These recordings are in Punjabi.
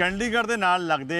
ਚੰਡੀਗੜ੍ਹ ਦੇ ਨਾਲ ਲੱਗਦੇ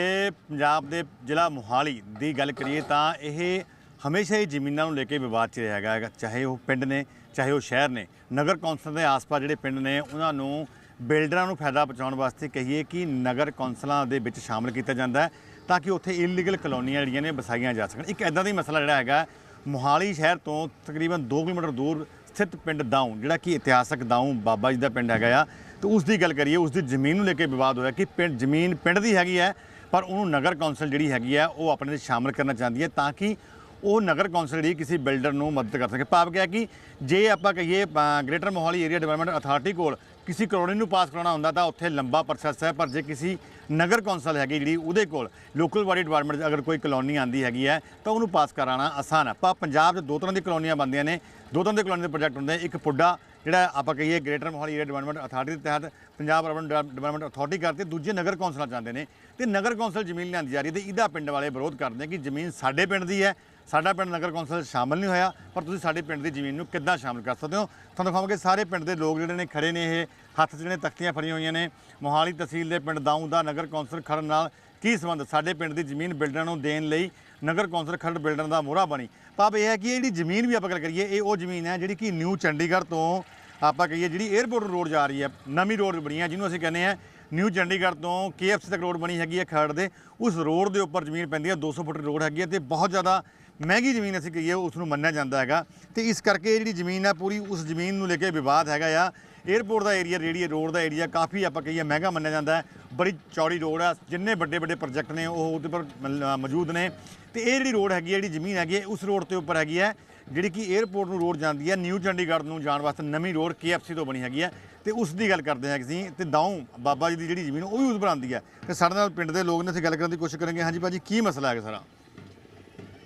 ਪੰਜਾਬ ਦੇ ਜ਼ਿਲ੍ਹਾ ਮੋਹਾਲੀ ਦੀ ਗੱਲ ਕਰੀਏ ਤਾਂ ਇਹ ਹਮੇਸ਼ਾ ਹੀ ਜ਼ਮੀਨਾਂ ਨੂੰ ਲੈ ਕੇ ਵਿਵਾਦ 'ਚ ਰਿਹਾ ਹੈਗਾ ਹੈਗਾ। ਚਾਹੇ ਉਹ ਪਿੰਡ ਨੇ, ਚਾਹੇ ਉਹ ਸ਼ਹਿਰ ਨੇ ਨਗਰ ਕੌਂਸਲ ਦੇ ਆਸ-ਪਾਸ ਜਿਹੜੇ ਪਿੰਡ ਨੇ, ਉਹਨਾਂ ਨੂੰ ਬਿਲਡਰਾਂ ਨੂੰ ਫਾਇਦਾ ਪਹੁੰਚਾਉਣ ਵਾਸਤੇ ਕਹੀਏ ਕਿ ਨਗਰ ਕੌਂਸਲਾਂ ਦੇ ਵਿੱਚ ਸ਼ਾਮਲ ਕੀਤਾ ਜਾਂਦਾ ਹੈ ਤਾਂ ਕਿ ਉੱਥੇ ਇਲੀਗਲ ਕਲੋਨੀਆਂ ਜਿਹੜੀਆਂ ਨੇ, ਵਸਾਈਆਂ ਜਾ ਸਕਣ ਇੱਕ ਐਦਾਂ ਦਾ ਹੀ ਮਸਲਾ ਜਿਹੜਾ ਹੈਗਾ, ਮੋਹਾਲੀ ਸ਼ਹਿਰ ਤੋਂ ਤਕਰੀਬਨ 2 ਕਿਲੋਮੀਟਰ ਦੂਰ ਸਥਿਤ ਪਿੰਡ ਦਾਊਂ, ਜਿਹੜਾ ਕਿ ਇਤਿਹਾਸਕ ਦਾਊਂ ਬਾਬਾ ਜੀ ਦਾ ਪਿੰਡ ਹੈਗਾ ਆ ਤੇ ਉਸ ਦੀ ਗੱਲ ਕਰੀਏ ਉਸ ਦੀ ਜ਼ਮੀਨ ਨੂੰ ਲੈ ਕੇ ਵਿਵਾਦ ਹੋਇਆ ਕਿ ਪਿੰਡ, ਜ਼ਮੀਨ ਪਿੰਡ ਦੀ ਹੈਗੀ ਹੈ, ਪਰ ਉਹਨੂੰ ਨਗਰ ਕੌਂਸਲ ਜਿਹੜੀ ਹੈਗੀ ਹੈ, ਉਹ ਆਪਣੇ ਵਿੱਚ ਸ਼ਾਮਲ ਕਰਨਾ ਚਾਹੁੰਦੀ ਹੈ ਤਾਂ ਕਿ ਉਹ ਨਗਰ ਕੌਂਸਲ ਜਿਹੜੀ ਕਿਸੇ ਬਿਲਡਰ ਨੂੰ ਮਦਦ ਕਰ ਸਕੇ। ਭਾਵ ਗਿਆ ਕਿ ਜੇ ਆਪਾਂ ਕਹੀਏ greater Mohali area development authority ਕੋਲ ਕਿਸੇ ਕਲੋਨੀ ਨੂੰ ਪਾਸ ਕਰਾਉਣਾ ਹੁੰਦਾ ਤਾਂ ਉੱਥੇ ਲੰਬਾ ਪ੍ਰੋਸੈਸ ਹੈ, ਪਰ ਜੇ ਕਿਸੇ ਨਗਰ ਕੌਂਸਲ ਹੈਗੀ ਜਿਹੜੀ ਉਹਦੇ ਕੋਲ ਲੋਕਲ ਬਾਡੀ ਡਿਪਾਰਟਮੈਂਟ 'ਚ ਅਗਰ ਕੋਈ ਕਲੋਨੀ ਆਂਦੀ ਹੈਗੀ ਹੈ, ਤਾਂ ਉਹਨੂੰ ਪਾਸ ਕਰਾਉਣਾ ਆਸਾਨ ਹੈ। ਪਰ ਪੰਜਾਬ 'ਚ ਦੋ ਤਰ੍ਹਾਂ ਦੀ ਕਲੋਨੀਆਂ ਬਣਦੀਆਂ ਨੇ। ਦੋ ਤਰ੍ਹਾਂ ਦੇ ਕਲੋਨੀ ਦੇ ਪ੍ਰੋਜੈਕਟ ਹੁੰਦੇ ਇੱਕ ਪੁੱਡਾ ਜਿਹੜਾ ਆਪਾਂ ਕਹੀਏ greater Mohali area development authority ਦੇ ਤਹਿਤ ਪੰਜਾਬ ਅਰਬਨ ਡਿਵੈਲਪਮੈਂਟ ਅਥਾਰਟੀ ਕਰਦੇ ਦੂਜੇ ਨਗਰ ਕੌਂਸਲਾਂ ਚਾਹੁੰਦੇ ਨੇ। ਤੇ ਨਗਰ ਕੌਂਸਲ ਜ਼ਮੀਨ ਲਿਆਂਦੀ ਜਾ ਰਹੀ ਹੈ ਤੇ ਇਹਦਾ ਪਿੰਡ ਵਾਲੇ ਵਿਰੋਧ ਕਰਦੇ ਕਿ ਜ਼ਮੀਨ ਸਾਡੇ ਪਿੰਡ ਦੀ ਹੈ, ਸਾਡਾ ਪਿੰਡ ਨਗਰ ਕੌਂਸਲ 'ਚ ਸ਼ਾਮਲ ਨਹੀਂ ਹੋਇਆ, ਪਰ ਤੁਸੀਂ ਸਾਡੇ ਪਿੰਡ ਦੀ ਜ਼ਮੀਨ ਨੂੰ ਕਿੱਦਾਂ ਸ਼ਾਮਲ ਕਰ ਸਕਦੇ ਹੋ? ਤੁਹਾਨੂੰ ਦਿਖਾਵਾਂਗੇ ਸਾਰੇ ਪਿੰਡ ਦੇ ਲੋਕ ਜਿਹੜੇ ਨੇ ਖੜੇ ਨੇ ਇਹ, ਹੱਥ 'ਚ ਜਿਹੜੇ ਤਖਤੀਆਂ ਫੜੀਆਂ ਹੋਈਆਂ ਨੇ। ਮੋਹਾਲੀ ਤਹਿਸੀਲ ਦੇ ਪਿੰਡ ਦਾਊਂ ਦਾ ਨਗਰ ਕੌਂਸਲ ਖੜਨ ਨਾਲ ਕੀ ਸੰਬੰਧ? ਸਾਡੇ ਪਿੰਡ ਦੀ ਜ਼ਮੀਨ ਬਿਲਡਰਾਂ ਨੂੰ ਦੇਣ ਲਈ ਨਗਰ ਕੌਂਸਲ ਖਰੜ ਬਿਲਡਰ ਦਾ ਮੋਹਰਾ ਬਣੀ। ਭਾਵ ਇਹ ਹੈ ਕਿ ਜਿਹੜੀ ਜ਼ਮੀਨ ਵੀ ਆਪਾਂ ਗੱਲ ਕਰੀਏ, ਇਹ ਉਹ ਜ਼ਮੀਨ ਹੈ ਜਿਹੜੀ ਕਿ ਨਿਊ ਚੰਡੀਗੜ੍ਹ ਤੋਂ ਆਪਾਂ ਕਹੀਏ ਜਿਹੜੀ 에ਅਰਪੋਰਟ ਰੋਡ ਜਾ ਰਹੀ ਹੈ, ਨਵੀਂ ਰੋਡ ਬਣੀ ਹੈ, ਜਿਹਨੂੰ ਅਸੀਂ ਕਹਿੰਦੇ ਆ ਨਿਊ ਚੰਡੀਗੜ੍ਹ ਤੋਂ KFC ਤੱਕ ਰੋਡ ਬਣੀ ਹੈਗੀ ਹੈ ਖਰੜ ਦੇ। ਉਸ ਰੋਡ ਦੇ ਉੱਪਰ ਜ਼ਮੀਨ ਪੈਂਦੀ ਹੈ 200 ਫੁੱਟ ਰੋਡ ਹੈਗੀ ਹੈ ਤੇ ਬਹੁਤ ਜ਼ਿਆਦਾ ਮਹਿੰਗੀ ਜ਼ਮੀਨ ਅਸੀਂ ਕਹੀਏ, ਉਸ ਨੂੰ ਮੰਨਿਆ ਜਾਂਦਾ ਹੈਗਾ। ਤੇ ਇਸ ਕਰਕੇ ਜਿਹੜੀ ਜ਼ਮੀਨ ਹੈ, ਪੂਰੀ ਉਸ ਜ਼ਮੀਨ ਨੂੰ ਲੈ ਕੇ ਵਿਵਾਦ ਹੈਗਾ ਆ। 에ਅਰਪੋਰਟ ਦਾ ਏਰੀਆ ਰੇੜੀ ਰੋਡ ਦਾ ਏਰੀਆ ਕਾਫੀ ਆਪਾਂ ਕਹੀਏ ਮਹਿੰਗਾ ਮੰਨਿਆ ਜਾਂਦਾ ਹੈ। ਬੜੀ ਚੌੜੀ ਰੋਡ ਆ ਜਿੰਨੇ ਵੱਡੇ ਵੱਡੇ ਪ੍ਰੋਜੈਕਟ ਨੇ, ਉਹ ਉਹਦੇ ਪਰ ਮ- ਮੌਜੂਦ ਨੇ। ਤੇ ਇਹ ਜਿਹੜੀ ਰੋਡ ਹੈਗੀ ਜਿਹੜੀ ਜ਼ਮੀਨ ਹੈਗੀ ਉਸ ਰੋਡ ਤੇ ਉੱਪਰ ਹੈਗੀ ਹੈ ਜਿਹੜੀ ਕਿ 에ਅਰਪੋਰਟ ਨੂੰ ਰੋਡ ਜਾਂਦੀ ਹੈ ਨਿਊ ਚੰਡੀਗੜ੍ਹ ਨੂੰ ਜਾਣ ਵਾਸਤੇ ਨਵੀਂ ਰੋਡ KFC ਤੋਂ ਬਣੀ ਹੈਗੀ ਹੈ ਤੇ ਉਸ ਦੀ ਗੱਲ ਕਰਦੇ ਹਾਂ ਅਸੀਂ ਤੇ ਦਾਊਂ ਬਾਬਾ ਜੀ ਦੀ ਜਿਹੜੀ ਜ਼ਮੀਨ ਉਹ ਵੀ ਉਸ ਆਉਂਦੀ ਹੈ ਤੇ ਸਾਡੇ ਨਾਲ ਪਿੰਡ ਦੇ ਲੋਕ ਨੇ ਅਸੀਂ ਗੱਲ ਕਰਨ ਦੀ ਕੋਸ਼ਿਸ਼ ਕਰਾਂਗੇ ਹਾਂਜੀ ਭਾਜੀ ਕੀ ਮਸਲਾ ਹੈਗਾ ਸਾਰਾ?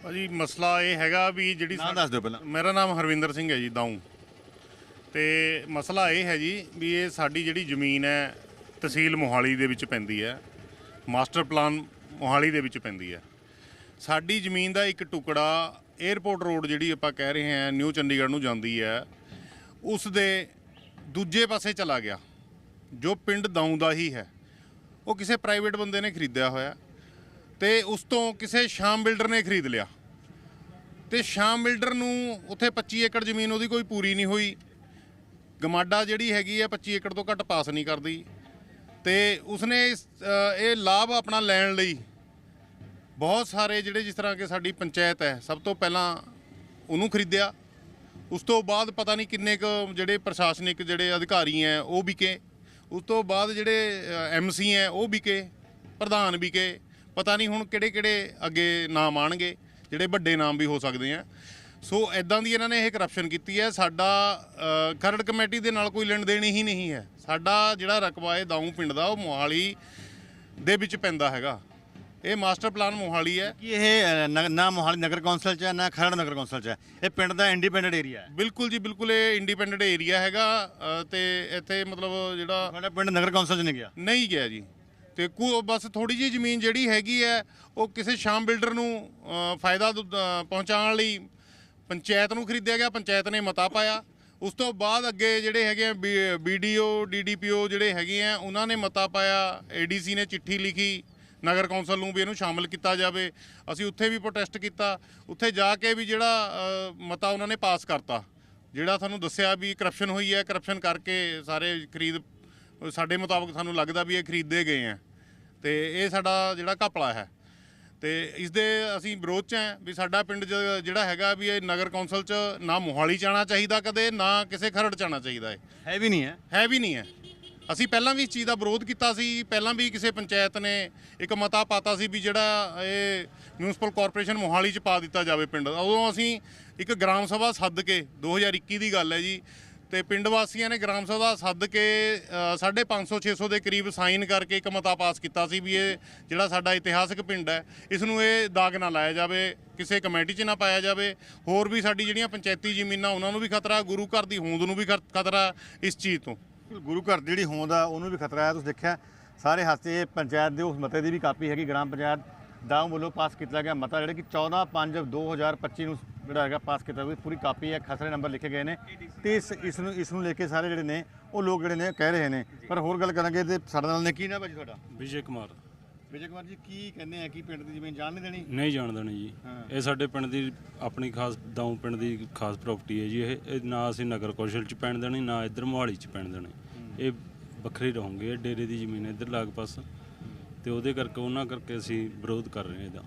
ਭਾਜੀ ਮਸਲਾ ਇਹ ਹੈਗਾ ਵੀ ਜਿਹੜੀ ਨਾਮ ਦੱਸ ਦਿਓ ਪਹਿਲਾਂ। ਮੇਰਾ ਨਾਮ ਹਰਵਿੰਦਰ ਸਿੰਘ ਹੈ ਜੀ ਦਾਊਂ ਤੇ ਮਸਲਾ ਇਹ ਹੈ ਜੀ ਵੀ ਇਹ ਸਾਡੀ ਜਿਹੜੀ ਜ਼ਮੀਨ ਹੈ ਤਹਿਸੀਲ ਮੋਹਾਲੀ ਦੇ ਵਿੱਚ ਪੈਂਦੀ ਹੈ। ਮਾਸਟਰ ਪਲਾਨ ਮੋਹਾਲੀ ਦੇ ਵਿੱਚ ਪੈਂਦੀ ਹੈ। ਸਾਡੀ ਜ਼ਮੀਨ ਦਾ ਇੱਕ ਟੁਕੜਾ 에ਅਰਪੋਰਟ ਰੋਡ ਜਿਹੜੀ ਆਪਾਂ ਕਹਿ ਰਹੇ ਹਾਂ, ਨਿਊ ਚੰਡੀਗੜ੍ਹ ਨੂੰ ਜਾਂਦੀ ਹੈ, ਉਸ ਦੇ ਦੂਜੇ ਪਾਸੇ ਚਲਾ ਗਿਆ, ਜੋ ਪਿੰਡ ਦਾਊਂ ਦਾ ਹੀ ਹੈ। ਉਹ ਕਿਸੇ ਪ੍ਰਾਈਵੇਟ ਬੰਦੇ ਨੇ ਖਰੀਦਿਆ ਹੋਇਆ ਤੇ ਉਸ ਤੋਂ ਕਿਸੇ ਸ਼ਾਮ ਬਿਲਡਰ ਨੇ ਖਰੀਦ ਲਿਆ। ਤੇ ਸ਼ਾਮ ਬਿਲਡਰ ਨੂੰ ਉੱਥੇ 25 ਏਕੜ ਜ਼ਮੀਨ ਉਹਦੀ ਕੋਈ ਪੂਰੀ ਨਹੀਂ ਹੋਈ। ਗਮਾਡਾ ਜਿਹੜੀ ਹੈਗੀ ਹੈ 25 ਏਕੜ ਤੋਂ ਘੱਟ ਪਾਸ ਨਹੀਂ ਕਰਦੀ। ਤੇ ਉਸਨੇ ਇਹ ਲਾਭ ਆਪਣਾ ਲੈਣ ਲਈ ਬਹੁਤ ਸਾਰੇ ਜਿਹੜੇ ਜਿਸ ਤਰ੍ਹਾਂ ਕਿ ਸਾਡੀ ਪੰਚਾਇਤ ਹੈ, ਸਭ ਤੋਂ ਪਹਿਲਾਂ ਉਹਨੂੰ ਖਰੀਦਿਆ। ਉਸ ਤੋਂ ਬਾਅਦ ਪਤਾ ਨਹੀਂ ਕਿੰਨੇ ਕੁ ਜਿਹੜੇ ਪ੍ਰਸ਼ਾਸਨਿਕ ਜਿਹੜੇ ਅਧਿਕਾਰੀ ਹੈ, ਉਹ ਵਿਕੇ। ਉਸ ਤੋਂ ਬਾਅਦ ਜਿਹੜੇ ਐਮਸੀ ਹੈ, ਉਹ ਵਿਕੇ, ਪ੍ਰਧਾਨ ਵਿਕੇ। ਪਤਾ ਨਹੀਂ ਹੁਣ ਕਿਹੜੇ ਕਿਹੜੇ ਅੱਗੇ ਨਾਮ ਆਣਗੇ, ਜਿਹੜੇ ਵੱਡੇ ਨਾਮ ਵੀ ਹੋ ਸਕਦੇ ਆ। ਸੋ ਐਦਾਂ ਦੀ ਇਹਨਾਂ ਨੇ ਇਹ ਕਰਪਸ਼ਨ ਕੀਤੀ ਹੈ। ਸਾਡਾ ਖਰੜ ਕਮੇਟੀ ਦੇ ਨਾਲ ਕੋਈ ਲੈਣ ਦੇਣ ਹੀ ਨਹੀਂ ਹੈ। ਸਾਡਾ ਜਿਹੜਾ ਰਕਬਾ ਹੈ ਦਾਊਂ ਪਿੰਡ ਦਾ, ਉਹ ਮੋਹਾਲੀ ਦੇ ਵਿੱਚ ਪੈਂਦਾ ਹੈਗਾ। ਇਹ ਮਾਸਟਰ ਪਲਾਨ ਮੋਹਾਲੀ ਹੈ। ਕਿ ਇਹ ਅ, ਨ- ਨਾ ਮੋਹਾਲੀ ਨਗਰ ਕੌਂਸਲ 'ਚ ਹੈ ਨਾ ਖਰੜ ਨਗਰ ਕੌਂਸਲ 'ਚ ਹੈ। ਇਹ ਪਿੰਡ ਦਾ ਇੰਡੀਪੈਂਡੈਂਟ ਏਰੀਆ ਹੈ। ਬਿਲਕੁਲ ਜੀ ਬਿਲਕੁਲ ਇਹ ਇੰਡੀਪੈਂਡੈਂਟ ਏਰੀਆ ਹੈਗਾ ਅ, ਤੇ ਇੱਥੇ ਮਤਲਬ ਜਿਹੜਾ ਤੁਹਾਡਾ ਪਿੰਡ ਨਗਰ ਕੌਂਸਲ 'ਚ ਨਹੀਂ ਗਿਆ? ਨਹੀਂ ਗਿਆ ਜੀ। ਤੇ ਕੋ ਬਸ ਥੋੜੀ ਜਿਹੀ ਜ਼ਮੀਨ ਜਿਹੜੀ ਹੈਗੀ ਹੈ ਉਹ ਕਿਸੇ ਸ਼ਾਮ ਬਿਲਡਰ ਨੂੰ ਅ, ਫਾਇਦਾ ਦੁ- ਅ, ਪਹੁੰਚਾਉਣ ਲਈ ਪੰਚਾਇਤ ਨੂੰ ਖਰੀਦਿਆ ਗਿਆ ਪੰਚਾਇਤ ਨੇ ਮਤਾ ਪਾਇਆ। ਉਸ ਤੋਂ ਬਾਅਦ ਅੱਗੇ ਜਿਹੜੇ ਹੈਗੇ ਆ ਬੀਡੀਓ ਡੀਡੀਪੀਓ ਜਿਹੜੇ ਹੈਗੇ ਆ ਉਹਨਾਂ ਨੇ ਮਤਾ ਪਾਇਆ ਏਡੀਸੀ ਨੇ ਚਿੱਠੀ ਲਿਖੀ। ਨਗਰ ਕੌਂਸਲ ਨੂੰ ਵੀ ਇਹਨੂੰ ਸ਼ਾਮਲ ਕੀਤਾ ਜਾਵੇ। ਅਸੀਂ ਉੱਥੇ ਵੀ ਪ੍ਰੋਟੈਸਟ ਕੀਤਾ। ਉੱਥੇ ਜਾ ਕੇ ਵੀ ਜਿਹੜਾ ਮਤਾ ਉਹਨਾਂ ਨੇ ਪਾਸ ਕਰਤਾ। ਜਿਹੜਾ ਤੁਹਾਨੂੰ ਦੱਸਿਆ ਵੀ ਕਰਪਸ਼ਨ ਹੋਈ ਹੈ ਕਰਪਸ਼ਨ ਕਰਕੇ ਸਾਰੇ ਖਰੀਦ ਸਾਡੇ ਮੁਤਾਬਕ ਸਾਨੂੰ ਲੱਗਦਾ ਵੀ ਇਹ ਖਰੀਦੇ ਗਏ ਆ ਤੇ ਇਹ ਸਾਡਾ ਜਿਹੜਾ ਘਪਲਾ ਹੈ। ਤੇ ਇਸ ਦੇ ਅਸੀਂ ਵਿਰੋਧ ਚ ਹਾਂ ਵੀ ਸਾਡਾ ਪਿੰਡ ਜਿਹੜਾ ਹੈਗਾ ਵੀ ਇਹ ਨਗਰ ਕੌਂਸਲ ਚ ਨਾ ਮੋਹਾਲੀ ਚ ਆਉਣਾ ਚਾਹੀਦਾ ਕਦੇ ਨਾ ਕਿਸੇ ਖਰੜ ਚ ਆਉਣਾ ਚਾਹੀਦਾ ਹੈ। ਹੈ ਵੀ ਨਹੀਂ ਹੈ। ਹੈ ਵੀ ਨਹੀਂ ਹੈ। ਅਸੀਂ ਪਹਿਲਾਂ ਵੀ ਇਸ ਚੀਜ਼ ਦਾ ਵਿਰੋਧ ਕੀਤਾ ਸੀ ਪਹਿਲਾਂ ਵੀ ਕਿਸੇ ਪੰਚਾਇਤ ਨੇ ਇੱਕ ਮਤਾ ਪਾਤਾ ਸੀ ਵੀ ਜਿਹੜਾ ਇਹ ਮਿਊਨਿਸਪਲ ਕਾਰਪੋਰੇਸ਼ਨ ਮੋਹਾਲੀ ਚ ਪਾ ਦਿੱਤਾ ਜਾਵੇ ਪਿੰਡ ਉਦੋਂ ਅਸੀਂ ਇੱਕ ਗ੍ਰਾਮ ਸਭਾ ਸੱਦ ਕੇ 2021 ਦੀ ਗੱਲ ਹੈ ਜੀ ਤੇ ਪਿੰਡ ਵਾਸੀਆਂ ਨੇ ਗ੍ਰਾਮ ਸਭਾ ਸੱਦ ਕੇ ਅ, ਸਾਢੇ 500 600 ਦੇ ਕਰੀਬ ਸਾਈਨ ਕਰਕੇ ਇੱਕ ਮਤਾ ਪਾਸ ਕੀਤਾ ਸੀ ਵੀ ਇਹ ਜਿਹੜਾ ਸਾਡਾ ਇਤਿਹਾਸਕ ਪਿੰਡ ਹੈ ਇਸ ਨੂੰ ਇਹ ਦਾਗ ਨਾ ਲਾਇਆ ਜਾਵੇ ਕਿਸੇ ਕਮੇਟੀ 'ਚ ਨਾ ਪਾਇਆ ਜਾਵੇ ਹੋਰ ਵੀ ਸਾਡੀ ਜਿਹੜੀਆਂ ਪੰਚਾਇਤੀ ਜ਼ਮੀਨਾਂ ਉਹਨਾਂ ਨੂੰ ਵੀ ਖਤਰਾ ਗੁਰੂ ਘਰ ਦੀ ਹੋਂਦ ਨੂੰ ਵੀ ਖਤ- ਖਤਰਾ ਇਸ ਚੀਜ਼ ਤੋਂ। ਗੁਰੂ ਘਰ ਦੀ ਜਿਹੜੀ ਹੋਂਦ ਆ, ਉਹਨੂੰ ਵੀ ਖਤਰਾ ਹੈ ਤੁਸੀਂ ਦੇਖਿਆ, ਸਾਰੇ ਹਾਸੇ ਪੰਚਾਇਤ ਦੇ ਉਸ ਮਤੇ ਦੀ ਵੀ ਕਾਪੀ ਹੈਗੀ, ਗ੍ਰਾਮ ਪੰਚਾਇਤ ਦਾਉ ਵੱਲੋਂ ਪਾਸ ਕੀਤਾ ਗਿਆ ਮਤਾ, ਜਿਹੜਾ ਕਿ 14 5 2025 ਨੂੰ ਜਿਹੜਾ ਹੈਗਾ ਪਾਸ ਕੀਤਾ ਹੋਇਆ ਪੂਰੀ ਕਾਪੀ ਹੈ, ਖਸਰੇ ਨੰਬਰ ਲਿਖੇ ਗਏ ਨੇ। ਤੇ ਇਸ ਇਸ ਨੂੰ ਇਸ ਨੂੰ ਲੈ ਕੇ ਸਾਰੇ ਜਿਹੜੇ ਨੇ, ਉਹ ਲੋਕ ਜਿਹੜੇ ਨੇ ਕਹਿ ਰਹੇ ਨੇ। ਪਰ ਹੋਰ ਗੱਲ ਕਰਾਂਗੇ ਤੇ ਸਾਡੇ ਨਾਲ ਨੇ ਕੀ ਨਾ ਭਾਜੀ ਤੁਹਾਡਾ। ਵਿਜੇ ਕੁਮਾਰ। ਵਿਜੇ ਕੁਮਾਰ ਜੀ ਕੀ ਕਹਿੰਦੇ ਆ? ਕਿ ਪਿੰਡ ਦੀ ਜ਼ਮੀਨ ਜਾਣ ਨਹੀਂ ਦੇਣੀ? ਨਹੀਂ ਜਾਣਦਾ ਨਹੀਂ ਜੀ। ਇਹ ਸਾਡੇ ਪਿੰਡ ਦੀ ਆਪਣੀ ਖਾਸ ਦਾਉ ਪਿੰਡ ਦੀ ਖਾਸ ਪ੍ਰਾਪਰਟੀ ਹੈ ਜੀ। ਇਹ ਇਹ ਨਾ ਅਸੀਂ ਨਗਰ ਕੌਸ਼ਲ ਚ ਪੈਣ ਦੇਣੀ ਨਾ ਇੱਧਰ ਮੋਹਾਲੀ ਚ ਪੈਣ ਦੇਣੀ। ਇਹ ਵੱਖਰੇ ਰਹੋਗੇ ਇਹ ਡੇਰੇ ਦੀ ਜ਼ਮੀਨ ਇੱਧਰ ਲਾਗ ਪਾਸ। ਤੇ ਉਹਦੇ ਕਰਕੇ ਉਹਨਾਂ ਕਰਕੇ ਅਸੀਂ ਵਿਰੋਧ ਕਰ ਰਹੇ ਹਾਂ ਇਹਦਾ।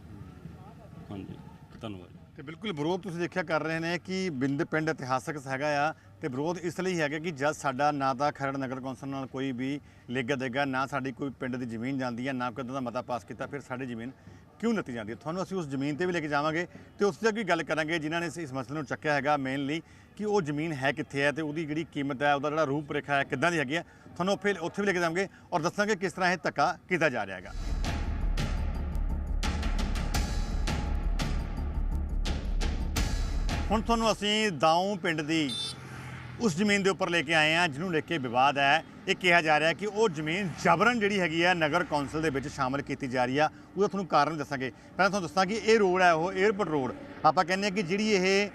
ਹਾਂਜੀ। ਧੰਨਵਾਦ। ਤੇ ਬਿਲਕੁਲ ਵਿਰੋਧ ਤੁਸੀਂ ਦੇਖਿਆ ਕਰ ਰਹੇ ਨੇ ਕਿ ਬਿੰਦ ਪਿੰਡ ਇਤਿਹਾਸਕ ਹੈਗਾ ਆ। ਤੇ ਵਿਰੋਧ ਇਸ ਲਈ ਹੈਗਾ ਕਿ ਜਦ ਸਾਡਾ ਨਾ ਤਾਂ ਖਰੜ ਨਗਰ ਕੌਂਸਲ ਨਾਲ ਕੋਈ ਵੀ ਲੇਗਾ ਦੇਗਾ, ਨਾ ਸਾਡੀ ਕੋਈ ਪਿੰਡ ਦੀ ਜ਼ਮੀਨ ਜਾਂਦੀ ਹੈ, ਨਾ ਕੋਈ ਦਾ ਮਤਾ ਪਾਸ ਕੀਤਾ, ਫਿਰ ਸਾਡੀ ਜ਼ਮੀਨ ਕਿਉਂ ਨੱਤੀ ਜਾਂਦੀ ਹੈ? ਤੁਹਾਨੂੰ ਅਸੀਂ ਉਸ ਜ਼ਮੀਨ ਤੇ ਵੀ ਲੈ ਕੇ ਜਾਵਾਂਗੇ ਤੇ ਉਸ ਤੇ ਵੀ ਗੱਲ ਕਰਾਂਗੇ ਜਿਨ੍ਹਾਂ ਨੇ ਇਸ- ਇਸ ਮਸਲੇ ਨੂੰ ਚੱਕਿਆ ਹੈਗਾ ਮੇਨਲੀ ਕਿ ਉਹ ਜ਼ਮੀਨ ਹੈ ਕਿੱਥੇ ਹੈ ਤੇ ਉਹਦੀ ਜਿਹੜੀ ਕੀਮਤ ਹੈ, ਉਹਦਾ ਜਿਹੜਾ ਰੂਪ ਰੇਖਾ ਹੈ, ਕਿੱਦਾਂ ਦੀ ਹੈਗੀ ਹੈ, ਤੁਹਾਨੂੰ ਫਿਰ ਉੱਥੇ ਵੀ ਲੈ ਕੇ ਜਾਵਾਂਗੇ ਔਰ ਦੱਸਾਂਗੇ ਕਿਸ ਤਰ੍ਹਾਂ ਇਹ ਧੱਕਾ ਕੀਤਾ ਜਾ ਰਿਹਾ ਹੈਗਾ। ਹੁਣ ਤੁਹਾਨੂੰ ਅਸੀਂ ਦਾਊ ਪਿੰਡ ਦੀ ਉਸ ਜ਼ਮੀਨ ਦੇ ਉੱਪਰ ਲੈ ਕੇ ਆਏ ਆ, ਜਿਹਨੂੰ ਲੈ ਕੇ ਵਿਵਾਦ ਹੈ। ਇਹ ਕਿਹਾ ਜਾ ਰਿਹਾ ਕਿ ਉਹ ਜ਼ਮੀਨ ਜਬਰਨ ਜਿਹੜੀ ਹੈਗੀ ਹੈ ਨਗਰ ਕੌਂਸਲ ਦੇ ਵਿੱਚ ਸ਼ਾਮਲ ਕੀਤੀ ਜਾ ਰਹੀ ਆ। ਉਹਦਾ ਤੁਹਾਨੂੰ ਕਾਰਨ ਦੱਸਾਂਗੇ। ਪਹਿਲਾਂ ਤੁਹਾਨੂੰ ਦੱਸਾਂ ਕਿ ਇਹ ਰੋਡ ਹੈ, ਉਹ 에ਅਰਪੋਰਟ ਰੋਡ ਆਪਾਂ ਕਹਿੰਦੇ ਆ ਕਿ ਜਿਹੜੀ ਇਹ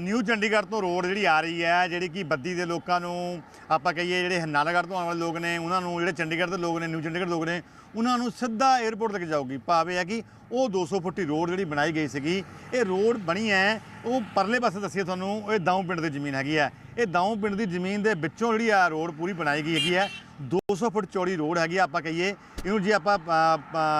ਨਿਊ ਚੰਡੀਗੜ੍ਹ ਤੋਂ ਰੋਡ ਜਿਹੜੀ ਆ ਰਹੀ ਹੈ ਜਿਹੜੀ ਕਿ ਬੱਦੀ ਦੇ ਲੋਕਾਂ ਨੂੰ ਆਪਾਂ ਕਹੀਏ ਜਿਹੜੇ ਨਾਲਾਗੜ੍ਹ ਤੋਂ ਆਉਣ ਵਾਲੇ ਲੋਕ ਨੇ ਉਹਨਾਂ ਨੂੰ ਜਿਹੜੇ ਚੰਡੀਗੜ੍ਹ ਦੇ ਲੋਕ ਨੇ ਨਿਊ ਚੰਡੀਗੜ੍ਹ ਲੋਕ ਨੇ ਉਹਨਾਂ ਨੂੰ ਸਿੱਧਾ 에ਅਰਪੋਰਟ ਤੱਕ ਜਾਊਗੀ। ਭਾਵੇਂ ਹੈ ਕਿ ਉਹ 200 ਫੁੱਟੀ ਰੋਡ ਜਿਹੜੀ ਬਣਾਈ ਗਈ ਸੀਗੀ ਇਹ ਰੋਡ ਬਣੀ ਹੈ ਉਹ ਪਰਲੇ ਪਾਸੇ ਦੱਸੀਏ ਤੁਹਾਨੂੰ ਇਹ ਦਾਊ ਪਿੰਡ ਦੀ ਜ਼ਮੀਨ ਹੈਗੀ ਹੈ। ਇਹ ਦਾਊ ਪਿੰਡ ਦੀ ਜ਼ਮੀਨ ਦੇ ਵਿੱਚੋਂ ਜਿਹੜੀ ਆ ਰੋਡ ਪੂਰੀ ਬਣਾਈ ਗਈ ਹੈਗੀ ਹੈ। 200 ਫੁੱਟ ਚੌੜੀ ਰੋਡ ਹੈਗੀ ਆ, ਆਪਾਂ ਕਹੀਏ ਇਹਨੂੰ ਜੇ ਆਪਾਂ